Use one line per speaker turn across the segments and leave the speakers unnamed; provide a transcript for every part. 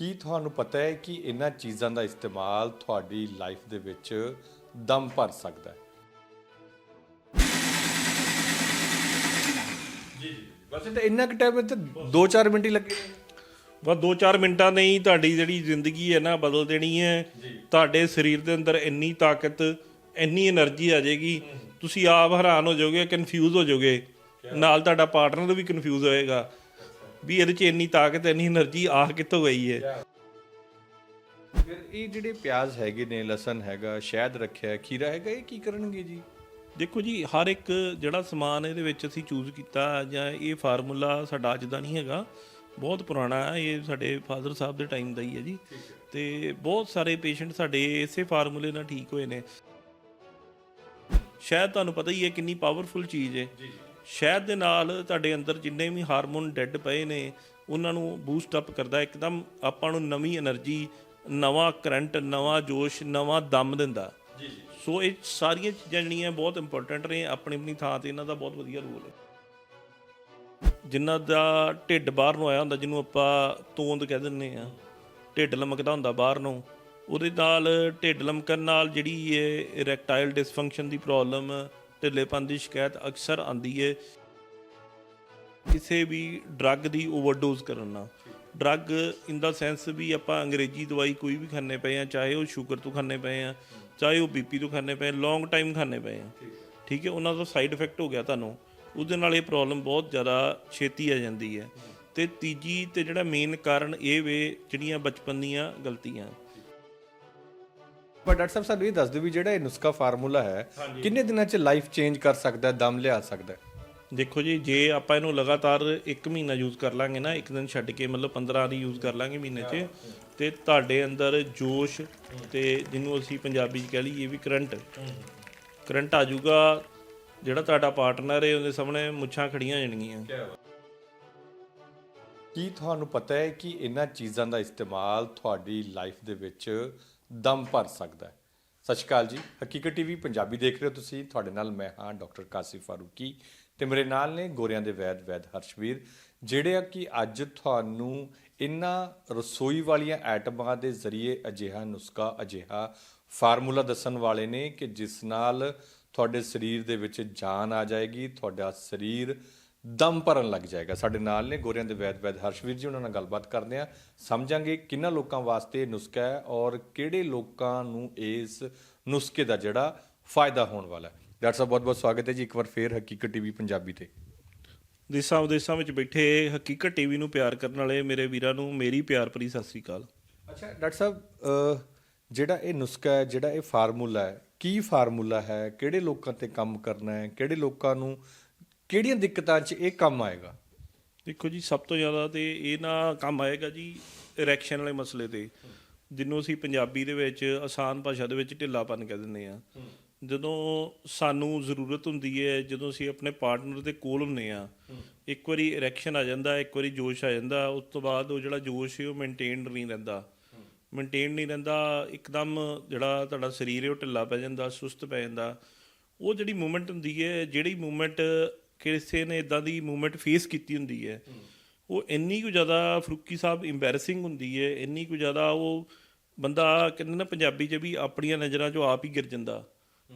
ਕੀ ਤੁਹਾਨੂੰ ਪਤਾ ਹੈ ਕਿ ਇਹਨਾਂ ਚੀਜ਼ਾਂ ਦਾ ਇਸਤੇਮਾਲ ਤੁਹਾਡੀ ਲਾਈਫ ਦੇ ਵਿੱਚ ਦਮ ਭਰ ਸਕਦਾ ਹੈ? ਜੀ ਜੀ। ਵੈਸੇ ਤਾਂ ਇੰਨਾ ਕੁ ਟਾਈਮ ਤੇ 2-4 ਮਿੰਟ ਹੀ ਲੱਗੇ।
ਬਸ 2-4 ਮਿੰਟਾਂ ਨੇ ਹੀ ਤੁਹਾਡੀ ਜਿਹੜੀ ਜ਼ਿੰਦਗੀ ਹੈ ਨਾ ਬਦਲ ਦੇਣੀ ਹੈ। ਤੁਹਾਡੇ ਸਰੀਰ ਦੇ ਅੰਦਰ ਇੰਨੀ ਤਾਕਤ ਇੰਨੀ એનર્ਜੀ ਆ ਜਾਏਗੀ। ਤੁਸੀਂ ਆਪ ਹੈਰਾਨ ਹੋ ਜਾਓਗੇ ਕਨਫਿਊਜ਼ ਹੋ ਜਾਓਗੇ। ਨਾਲ ਤੁਹਾਡਾ ਪਾਰਟਨਰ ਵੀ ਕਨਫਿਊਜ਼ ਹੋਏਗਾ। ਵੀ ਇਹਦੇ 'ਚ ਇੰਨੀ ਤਾਕਤ ਇੰਨੀ એનર્ਜੀ ਆ ਕਿੱਥੋਂ ਗਈ ਹੈ?
ਫਿਰ ਇਹ ਜਿਹੜੇ ਪਿਆਜ਼ ਹੈਗੇ ਨੇ ਲਸਣ ਹੈਗਾ ਸ਼ਹਿਦ ਰੱਖਿਆ ਖੀਰਾ ਹੈਗਾ ਇਹ ਕੀ ਕਰਨਗੇ ਜੀ?
ਦੇਖੋ ਜੀ ਹਰ ਇੱਕ ਜਿਹੜਾ ਸਮਾਨ ਇਹਦੇ ਵਿੱਚ ਅਸੀਂ ਚੂਜ਼ ਕੀਤਾ ਜਾਂ ਇਹ ਫਾਰਮੂਲਾ ਸਾਡਾ ਅੱਜ ਦਾ ਨਹੀਂ ਹੈਗਾ। ਬਹੁਤ ਪੁਰਾਣਾ ਹੈ ਇਹ ਸਾਡੇ ਫਾਦਰ ਸਾਹਿਬ ਦੇ ਟਾਈਮ ਦਾ ਹੀ ਹੈ ਜੀ। ਤੇ ਬਹੁਤ ਸਾਰੇ ਪੇਸ਼ੈਂਟ ਸਾਡੇ ਇਸੇ ਫਾਰਮੂਲੇ ਨਾਲ ਠੀਕ ਹੋਏ ਨੇ। ਸ਼ਾਇਦ ਤੁਹਾਨੂੰ ਪਤਾ ਹੀ ਹੈ ਕਿੰਨੀ ਪਾਵਰਫੁਲ ਚੀਜ਼ ਹੈ। ਸ਼ਹਿਦ ਦੇ ਨਾਲ ਤੁਹਾਡੇ ਅੰਦਰ ਜਿੰਨੇ ਵੀ ਹਾਰਮੋਨ ਡੈੱਡ ਪਏ ਨੇ ਉਹਨਾਂ ਨੂੰ ਬੂਸਟ ਅਪ ਕਰਦਾ ਇੱਕਦਮ ਆਪਾਂ ਨੂੰ ਨਵੀਂ એનર્ਜੀ ਨਵਾਂ ਕਰੰਟ ਨਵਾਂ ਜੋਸ਼ ਨਵਾਂ ਦਮ ਦਿੰਦਾ। ਜੀ ਸੋ ਇਹ ਸਾਰੀਆਂ ਚੀਜ਼ਾਂ ਜਿਹੜੀਆਂ ਬਹੁਤ ਇੰਪੋਰਟੈਂਟ ਨੇ ਆਪਣੀ ਆਪਣੀ ਥਾਂ ਤੇ ਇਹਨਾਂ ਦਾ ਬਹੁਤ ਵਧੀਆ ਰੋਲ ਹੈ। ਜਿਨ੍ਹਾਂ ਦਾ ਢਿੱਡ ਬਾਹਰ ਨੂੰ ਆਇਆ ਹੁੰਦਾ ਜਿਹਨੂੰ ਆਪਾਂ ਤੋਂਦ ਕਹਿ ਦਿੰਨੇ ਆ ਢਿੱਡ ਲਮਕਦਾ ਹੁੰਦਾ ਬਾਹਰ ਨੂੰ ਉਹਦੇ ਨਾਲ ਢਿੱਡ ਲਮਕਣ ਨਾਲ ਜਿਹੜੀ ਇਹ ਰੈਕਟਾਈਲ ਡਿਸਫੰਕਸ਼ਨ ਦੀ ਪ੍ਰੋਬਲਮ ਢਿੱਲੇਪਨ ਦੀ ਸ਼ਿਕਾਇਤ ਅਕਸਰ ਆਉਂਦੀ ਹੈ ਕਿਸੇ ਵੀ ਡਰੱਗ ਦੀ ਓਵਰਡੋਜ਼ ਕਰਨ ਨਾਲ। ਡਰੱਗ ਇਨ ਦਾ ਸੈਂਸ ਵੀ ਆਪਾਂ ਅੰਗਰੇਜ਼ੀ ਦਵਾਈ ਕੋਈ ਵੀ ਖਾਣੇ ਪਏ ਆ, ਚਾਹੇ ਉਹ ਸ਼ੂਗਰ ਤੋਂ ਖਾਣੇ ਪਏ ਆ, ਚਾਹੇ ਉਹ ਬੀਪੀ ਤੋਂ ਖਾਣੇ ਪਏ ਲੌਂਗ ਟਾਈਮ ਖਾਣੇ ਪਏ ਆ। ਠੀਕ ਹੈ, ਉਹਨਾਂ ਦਾ ਸਾਈਡ ਇਫੈਕਟ ਹੋ ਗਿਆ ਤੁਹਾਨੂੰ। ਉਹਦੇ ਨਾਲ ਇਹ ਪ੍ਰੋਬਲਮ ਬਹੁਤ ਜ਼ਿਆਦਾ ਛੇਤੀ ਆ ਜਾਂਦੀ ਹੈ। ਤੇ ਤੀਜੀ ਤੇ ਜਿਹੜਾ ਮੇਨ ਕਾਰਨ ਇਹ ਵੇ ਜਿਹੜੀਆਂ ਬਚਪਨ ਦੀਆਂ ਗਲਤੀਆਂ।
ਪਰ ਡਾਕਟਰ ਸਾਹਿਬ ਸਾਨੂੰ ਇਹ ਦੱਸ ਦਿਓ ਵੀ ਜਿਹੜਾ ਇਹ ਨੁਸਖਾ ਫਾਰਮੂਲਾ ਹੈ ਕਿੰਨੇ ਦਿਨਾਂ 'ਚ ਲਾਈਫ ਚੇਂਜ ਕਰ ਸਕਦਾ ਹੈ ਦਮ ਲਿਆ ਸਕਦਾ
ਦੇਖੋ ਜੀ ਜੇ ਆਪਾਂ ਇਹਨੂੰ ਲਗਾਤਾਰ 1 ਮਹੀਨਾ ਯੂਜ਼ ਕਰ ਲਾਂਗੇ ਨਾ ਇੱਕ ਦਿਨ ਛੱਡ ਕੇ ਮਤਲਬ 15 ਦੀ ਯੂਜ਼ ਕਰ ਲਾਂਗੇ ਮਹੀਨੇ 'ਚ ਤੇ ਤੁਹਾਡੇ ਅੰਦਰ ਜੋਸ਼ ਤੇ ਜਿਹਨੂੰ ਅਸੀਂ ਪੰਜਾਬੀ 'ਚ ਕਹਿ ਲਈਏ ਵੀ ਕਰੰਟ ਕਰੰਟ ਆ ਜਾਊਗਾ ਜਿਹੜਾ ਤੁਹਾਡਾ ਪਾਰਟਨਰ ਹੈ ਉਹਦੇ ਸਾਹਮਣੇ ਮੁੱਛਾਂ ਖੜੀਆਂ ਹੋ ਜਾਣਗੀਆਂ
ਕੀ ਤੁਹਾਨੂੰ ਪਤਾ ਹੈ ਕਿ ਇਹਨਾਂ ਚੀਜ਼ਾਂ ਦਾ ਇਸਤੇਮਾਲ ਤੁਹਾਡੀ ਲਾਈਫ ਦੇ ਵਿੱਚ ਦਮ ਭਰ ਸਕਦਾ ਹੈ। ਸਤਿ ਸ਼੍ਰੀ ਅਕਾਲ ਜੀ। ਹਕੀਕਤ ਟੀਵੀ ਪੰਜਾਬੀ ਦੇਖ ਰਹੇ ਹੋ ਤੁਸੀਂ। ਤੁਹਾਡੇ ਨਾਲ ਮੈਂ ਹਾਂ ਡਾਕਟਰ ਕਾਸਿਫ ਫਾਰੂਕੀ ਤੇ ਮੇਰੇ ਨਾਲ ਨੇ ਗੋਰਿਆਂ ਦੇ ਵੈਦ ਵੈਦ ਹਰਸ਼ਵੀਰ, ਜਿਹੜੇ ਆ ਕਿ ਅੱਜ ਤੁਹਾਨੂੰ ਇਹਨਾਂ ਰਸੋਈ ਵਾਲੀਆਂ ਆਈਟਮਾਂ ਦੇ ਜ਼ਰੀਏ ਅਜਿਹਾ ਨੁਸਖਾ, ਅਜਿਹਾ ਫਾਰਮੂਲਾ ਦੱਸਣ ਵਾਲੇ ਨੇ ਕਿ ਜਿਸ ਨਾਲ ਤੁਹਾਡੇ ਸਰੀਰ ਦੇ ਵਿੱਚ ਜਾਨ ਆ ਜਾਏਗੀ, ਤੁਹਾਡਾ ਸਰੀਰ ਦਮ ਭਰਨ ਲੱਗ ਜਾਏਗਾ। ਸਾਡੇ ਨਾਲ ਨੇ ਗੋਰਿਆਂ ਦੇ ਵੈਦ ਵੈਦ ਹਰਸ਼ਵੀਰ ਜੀ ਉਹਨਾਂ ਨਾਲ ਗੱਲਬਾਤ ਕਰਦੇ ਆ ਸਮਝਾਂਗੇ ਕਿੰਨਾ ਲੋਕਾਂ ਵਾਸਤੇ ਨੁਸਖਾ ਹੈ ਔਰ ਕਿਹੜੇ ਲੋਕਾਂ ਨੂੰ ਇਸ ਨੁਸਖੇ ਦਾ ਜਿਹੜਾ ਫਾਇਦਾ ਹੋਣ ਵਾਲਾ ਹੈ। ਡਾਕਟਰ ਸਾਹਿਬ ਬਹੁਤ ਬਹੁਤ ਸਵਾਗਤ ਹੈ ਜੀ। ਇੱਕ ਵਾਰ ਫੇਰ ਹਕੀਕਤ ਟੀਵੀ ਪੰਜਾਬੀ ਤੇ।
ਦੇਸਾਂ ਵਿਦੇਸਾਂ ਵਿੱਚ ਬੈਠੇ ਹਕੀਕਤ ਟੀਵੀ ਨੂੰ ਪਿਆਰ ਕਰਨ ਵਾਲੇ ਮੇਰੇ ਵੀਰਾਂ ਨੂੰ ਮੇਰੀ ਪਿਆਰ ਭਰੀ ਸਤਿ ਸ੍ਰੀ ਅਕਾਲ।
ਅੱਛਾ ਡਾਕਟਰ ਸਾਹਿਬ ਜਿਹੜਾ ਇਹ ਨੁਸਖਾ ਹੈ ਜਿਹੜਾ ਇਹ ਫਾਰਮੂਲਾ ਹੈ ਕੀ ਫਾਰਮੂਲਾ ਹੈ? ਕਿਹੜੇ ਲੋਕਾਂ ਤੇ ਕੰਮ ਕਰਨਾ ਹੈ? ਕਿਹੜੇ ਲੋਕਾਂ ਨੂੰ ਕਿਹੜੀਆਂ ਦਿੱਕਤਾਂ 'ਚ ਇਹ ਕੰਮ ਆਏਗਾ?
ਦੇਖੋ ਜੀ, ਸਭ ਤੋਂ ਜ਼ਿਆਦਾ ਤੇ ਇਹ ਨਾ ਕੰਮ ਆਏਗਾ ਜੀ ਇਰੈਕਸ਼ਨ ਵਾਲੇ ਮਸਲੇ ਤੇ, ਜਿਹਨੂੰ ਅਸੀਂ ਪੰਜਾਬੀ ਦੇ ਵਿੱਚ ਆਸਾਨ ਭਾਸ਼ਾ ਦੇ ਵਿੱਚ ਢਿੱਲਾਪਨ ਕਹਿ ਦਿੰਦੇ ਆ ਜਦੋਂ ਸਾਨੂੰ ਜ਼ਰੂਰਤ ਹੁੰਦੀ ਹੈ, ਜਦੋਂ ਅਸੀਂ ਆਪਣੇ ਪਾਰਟਨਰ ਦੇ ਕੋਲ ਹੁੰਨੇ ਆ ਇੱਕ ਵਾਰੀ ਇਰੈਕਸ਼ਨ ਆ ਜਾਂਦਾ, ਇੱਕ ਵਾਰੀ ਜੋਸ਼ ਆ ਜਾਂਦਾ, ਉਸ ਤੋਂ ਬਾਅਦ ਉਹ ਜਿਹੜਾ ਜੋਸ਼ ਹੈ, ਉਹ ਮੇਨਟੇਨ ਨਹੀਂ ਰਹਿੰਦਾ। ਮੇਨਟੇਨ ਨਹੀਂ ਰਹਿੰਦਾ, ਇੱਕਦਮ ਜਿਹੜਾ ਤੁਹਾਡਾ ਸਰੀਰ ਹੈ, ਉਹ ਢਿੱਲਾ ਪੈ ਜਾਂਦਾ, ਸੁਸਤ ਪੈ ਜਾਂਦਾ। ਉਹ ਜਿਹੜੀ ਮੂਵਮੈਂਟ ਹੁੰਦੀ ਹੈ, ਜਿਹੜੀ ਮੂਵਮੈਂਟ ਕਿਸੇ ਨੇ ਇਦਾਂ ਦੀ ਮੂਵਮੈਂਟ ਫੇਸ ਕੀਤੀ ਹੁੰਦੀ ਹੈ। ਉਹ ਇੰਨੀ ਕੁ ਜ਼ਿਆਦਾ ਫਰੂਕੀ ਸਾਹਿਬ ਇੰਬੈਰਸਿੰਗ ਹੁੰਦੀ ਹੈ, ਇੰਨੀ ਕੁ ਜ਼ਿਆਦਾ ਉਹ ਬੰਦਾ ਕਹਿੰਦੇ ਨਾ ਪੰਜਾਬੀ 'ਚ ਵੀ ਆਪਣੀਆਂ ਨਜ਼ਰਾਂ 'ਚੋਂ ਆਪ ਹੀ ਗਿਰ ਜਾਂਦਾ।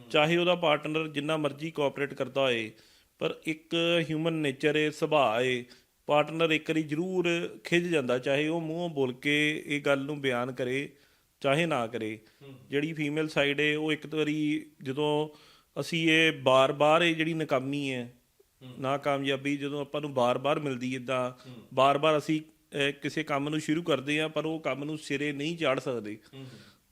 ਚਾਹੇ ਉਹਦਾ ਪਾਰਟਨਰ ਜਿੰਨਾ ਮਰਜ਼ੀ ਕੋਆਪਰੇਟ ਕਰਦਾ ਹੋਏ, ਪਰ ਇੱਕ ਹਿਊਮਨ ਨੇਚਰ ਹੈ, ਸੁਭਾਅ ਹੈ ਪਾਰਟਨਰ ਇੱਕ ਵਾਰੀ ਜ਼ਰੂਰ ਖਿੱਚ ਜਾਂਦਾ, ਚਾਹੇ ਉਹ ਮੂੰਹੋਂ ਬੋਲ ਕੇ ਇਹ ਗੱਲ ਨੂੰ ਬਿਆਨ ਕਰੇ, ਚਾਹੇ ਨਾ ਕਰੇ। ਜਿਹੜੀ ਫੀਮੇਲ ਸਾਈਡ ਹੈ, ਉਹ ਇੱਕ ਵਾਰੀ ਜਦੋਂ ਅਸੀਂ ਇਹ ਬਾਰ-ਬਾਰ ਇਹ ਜਿਹੜੀ ਨਕਾਮੀ ਹੈ ਨਾ ਜਦੋਂ ਆਪਾਂ ਨੂੰ ਬਾਰ-ਬਾਰ ਮਿਲਦੀ ਇਦਾਂ ਬਾਰ-ਬਾਰ ਅਸੀਂ ਕਿਸੇ ਕੰਮ ਨੂੰ ਸ਼ੁਰੂ ਕਰਦੇ ਆ ਪਰ ਉਹ ਕੰਮ ਨੂੰ ਸਿਰੇ ਨਹੀਂ ਚਾੜ ਸਕਦੇ।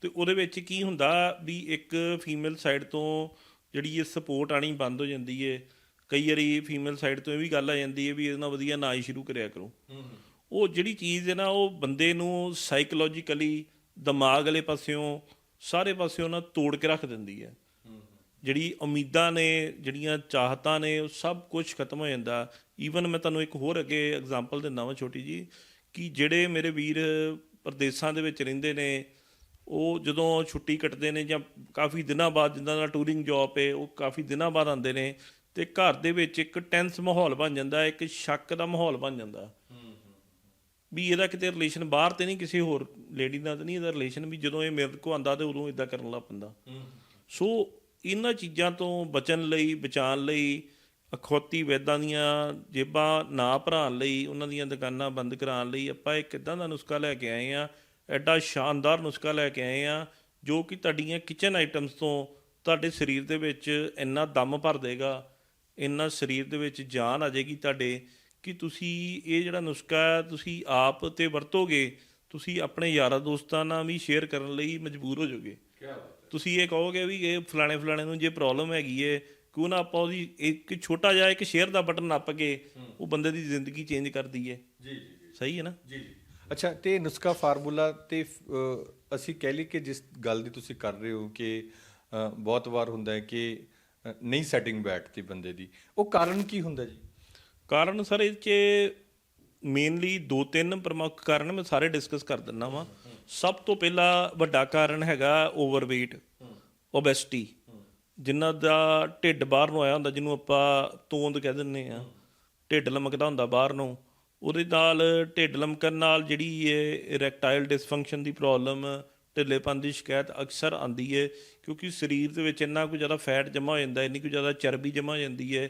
ਤੇ ਉਹਦੇ ਵਿੱਚ ਕੀ ਹੁੰਦਾ ਵੀ ਇੱਕ ਫੀਮੇਲ ਸਾਈਡ ਤੋਂ ਜਿਹੜੀ ਇਹ ਸਪੋਰਟ ਆਣੀ ਬੰਦ ਹੋ ਜਾਂਦੀ ਏ, ਕਈ ਵਾਰੀ ਫੀਮੇਲ ਸਾਈਡ ਤੋਂ ਇਹ ਵੀ ਗੱਲ ਆ ਜਾਂਦੀ ਹੈ ਵੀ ਇਹਦੇ ਨਾਲ ਵਧੀਆ ਨਾ ਹੀ ਸ਼ੁਰੂ ਕਰਿਆ ਕਰੋ। ਉਹ ਜਿਹੜੀ ਚੀਜ਼ ਹੈ ਨਾ, ਉਹ ਬੰਦੇ ਨੂੰ ਸਾਈਕੋਲੋਜੀਕਲੀ ਦਿਮਾਗ ਵਾਲੇ ਪਾਸਿਓਂ, ਸਾਰੇ ਪਾਸਿਓਂ ਨਾ ਤੋੜ ਕੇ ਰੱਖ ਦਿੰਦੀ ਹੈ ਜਿਹੜੀ ਉਮੀਦਾਂ ਨੇ ਜਿਹੜੀਆਂ ਚਾਹਤਾਂ ਨੇ ਉਹ ਸਭ ਕੁਝ ਖਤਮ ਹੋ ਜਾਂਦਾ। ਈਵਨ ਮੈਂ ਤੁਹਾਨੂੰ ਇੱਕ ਹੋਰ ਅੱਗੇ ਐਗਜ਼ਾਮਪਲ ਦਿੰਦਾ ਵਾਂ ਛੋਟੀ ਜੀ ਕਿ ਜਿਹੜੇ ਮੇਰੇ ਵੀਰ ਪ੍ਰਦੇਸ਼ਾਂ ਦੇ ਵਿੱਚ ਰਹਿੰਦੇ ਨੇ ਉਹ ਜਦੋਂ ਛੁੱਟੀ ਕੱਟਦੇ ਨੇ ਜਾਂ ਕਾਫੀ ਦਿਨਾਂ ਬਾਅਦ ਜਿੱਦਾਂ ਦਾ ਟੂਰਿੰਗ ਜੌਬ ਹੈ ਉਹ ਕਾਫੀ ਦਿਨਾਂ ਬਾਅਦ ਆਉਂਦੇ ਨੇ ਤੇ ਘਰ ਦੇ ਵਿੱਚ ਇੱਕ ਟੈਂਸ ਮਾਹੌਲ ਬਣ ਜਾਂਦਾ ਇੱਕ ਸ਼ੱਕ ਦਾ ਮਾਹੌਲ ਬਣ ਜਾਂਦਾ। ਵੀ ਇਹਦਾ ਕਿਤੇ ਰਿਲੇਸ਼ਨ ਬਾਹਰ ਤੇ ਨਹੀਂ ਕਿਸੇ ਹੋਰ ਲੇਡੀ ਨਾਲ ਤਾਂ ਨਹੀਂ ਇਹਦਾ ਰਿਲੇਸ਼ਨ ਵੀ ਜਦੋਂ ਇਹ ਮੇਰੇ ਕੋ ਆਂਦਾ ਤੇ ਉਦੋਂ ਇਦਾਂ ਕਰਨ ਲੱਗ ਪੈਂਦਾ। ਸੋ ਇਹਨਾਂ ਚੀਜ਼ਾਂ ਤੋਂ ਬਚਣ ਲਈ, ਬਚਾਉਣ ਲਈ, ਅਖੌਤੀ ਵੈਦਾਂ ਦੀਆਂ ਜੇਬਾਂ ਨਾ ਭਰਾਉਣ ਲਈ, ਉਹਨਾਂ ਦੀਆਂ ਦੁਕਾਨਾਂ ਬੰਦ ਕਰਾਉਣ ਲਈ ਆਪਾਂ ਇੱਕ ਇਦਾਂ ਦਾ ਨੁਸਖਾ ਲੈ ਕੇ ਆਏ ਆ ਐਡਾ ਸ਼ਾਨਦਾਰ ਨੁਸਖਾ ਲੈ ਕੇ ਆਏ ਆ ਜੋ ਕਿ ਤੁਹਾਡੀਆਂ ਕਿਚਨ ਆਈਟਮਸ ਤੋਂ ਤੁਹਾਡੇ ਸਰੀਰ ਦੇ ਵਿੱਚ ਇੰਨਾ ਦਮ ਭਰ ਦੇਗਾ, ਇੰਨਾ ਸਰੀਰ ਦੇ ਵਿੱਚ ਜਾਨ ਆ ਜਾਏਗੀ ਤੁਹਾਡੇ, ਕਿ ਤੁਸੀਂ ਇਹ ਜਿਹੜਾ ਨੁਸਖਾ ਤੁਸੀਂ ਆਪ ਤੇ ਵਰਤੋਗੇ, ਤੁਸੀਂ ਆਪਣੇ ਯਾਰਾਂ ਦੋਸਤਾਂ ਨਾਲ ਵੀ ਸ਼ੇਅਰ ਕਰਨ ਲਈ ਮਜਬੂਰ ਹੋ ਜਾਓਗੇ। ਤੁਸੀਂ ਇਹ ਕਹੋਗੇ ਵੀ ਇਹ ਫਲਾਣੇ ਫਲਾਣੇ ਨੂੰ ਜੇ ਪ੍ਰੋਬਲਮ ਹੈਗੀ ਏ ਕਿਉਂ ਨਾ ਆਪਾਂ ਉਹਦੀ ਇੱਕ ਛੋਟਾ ਜਿਹਾ ਇੱਕ ਸ਼ੇਅਰ ਦਾ ਬਟਨ ਨੱਪ ਕੇ ਉਹ ਬੰਦੇ ਦੀ ਜ਼ਿੰਦਗੀ ਚੇਂਜ ਕਰ ਦਈਏ।
ਜੀ ਜੀ
ਸਹੀ ਹੈ ਨਾ?
ਜੀ ਜੀ। ਅੱਛਾ ਤੇ ਨੁਸਖਾ ਫਾਰਮੂਲਾ ਤੇ ਅਸੀਂ ਕਹਿ ਲਈ ਕਿ ਜਿਸ ਗੱਲ ਦੀ ਤੁਸੀਂ ਕਰ ਰਹੇ ਹੋ ਕਿ ਬਹੁਤ ਵਾਰ ਹੁੰਦਾ ਹੈ ਕਿ ਨਹੀਂ ਸੈਟਿੰਗ ਬੈਠਦੀ ਬੰਦੇ ਦੀ ਉਹ ਕਾਰਨ ਕੀ ਹੁੰਦਾ ਜੀ?
ਕਾਰਨ ਸਰ ਇਹ ਚ ਮੇਨਲੀ ਦੋ ਤਿੰਨ ਪ੍ਰਮੁੱਖ ਕਾਰਨ ਮੈਂ ਸਾਰੇ ਡਿਸਕਸ ਕਰ ਦਿੰਦਾ ਵਾਂ। ਸਭ ਤੋਂ ਪਹਿਲਾ ਵੱਡਾ ਕਾਰਨ ਹੈਗਾ ਓਵਰਵੇਟ ਓਬੈਸਿਟੀ ਜਿਨ੍ਹਾਂ ਦਾ ਢਿੱਡ ਬਾਹਰ ਨੂੰ ਆਇਆ ਹੁੰਦਾ ਜਿਹਨੂੰ ਆਪਾਂ ਤੋਂਦ ਕਹਿ ਦਿੰਦੇ ਆ ਢਿੱਡ ਲਮਕਦਾ ਹੁੰਦਾ ਬਾਹਰ ਨੂੰ ਉਹਦੇ ਨਾਲ ਢਿੱਡ ਲਮਕਣ ਨਾਲ ਜਿਹੜੀ ਇਹ ਇਰੈਕਟਾਈਲ ਡਿਸਫੰਕਸ਼ਨ ਦੀ ਪ੍ਰੋਬਲਮ ਢਿੱਲੇਪਨ ਦੀ ਸ਼ਿਕਾਇਤ ਅਕਸਰ ਆਉਂਦੀ ਹੈ ਕਿਉਂਕਿ ਸਰੀਰ ਦੇ ਵਿੱਚ ਇੰਨਾ ਕੁ ਜ਼ਿਆਦਾ ਫੈਟ ਜਮ੍ਹਾਂ ਹੋ ਜਾਂਦਾ ਇੰਨੀ ਕੁ ਜ਼ਿਆਦਾ ਚਰਬੀ ਜਮ੍ਹਾਂ ਹੋ ਜਾਂਦੀ ਹੈ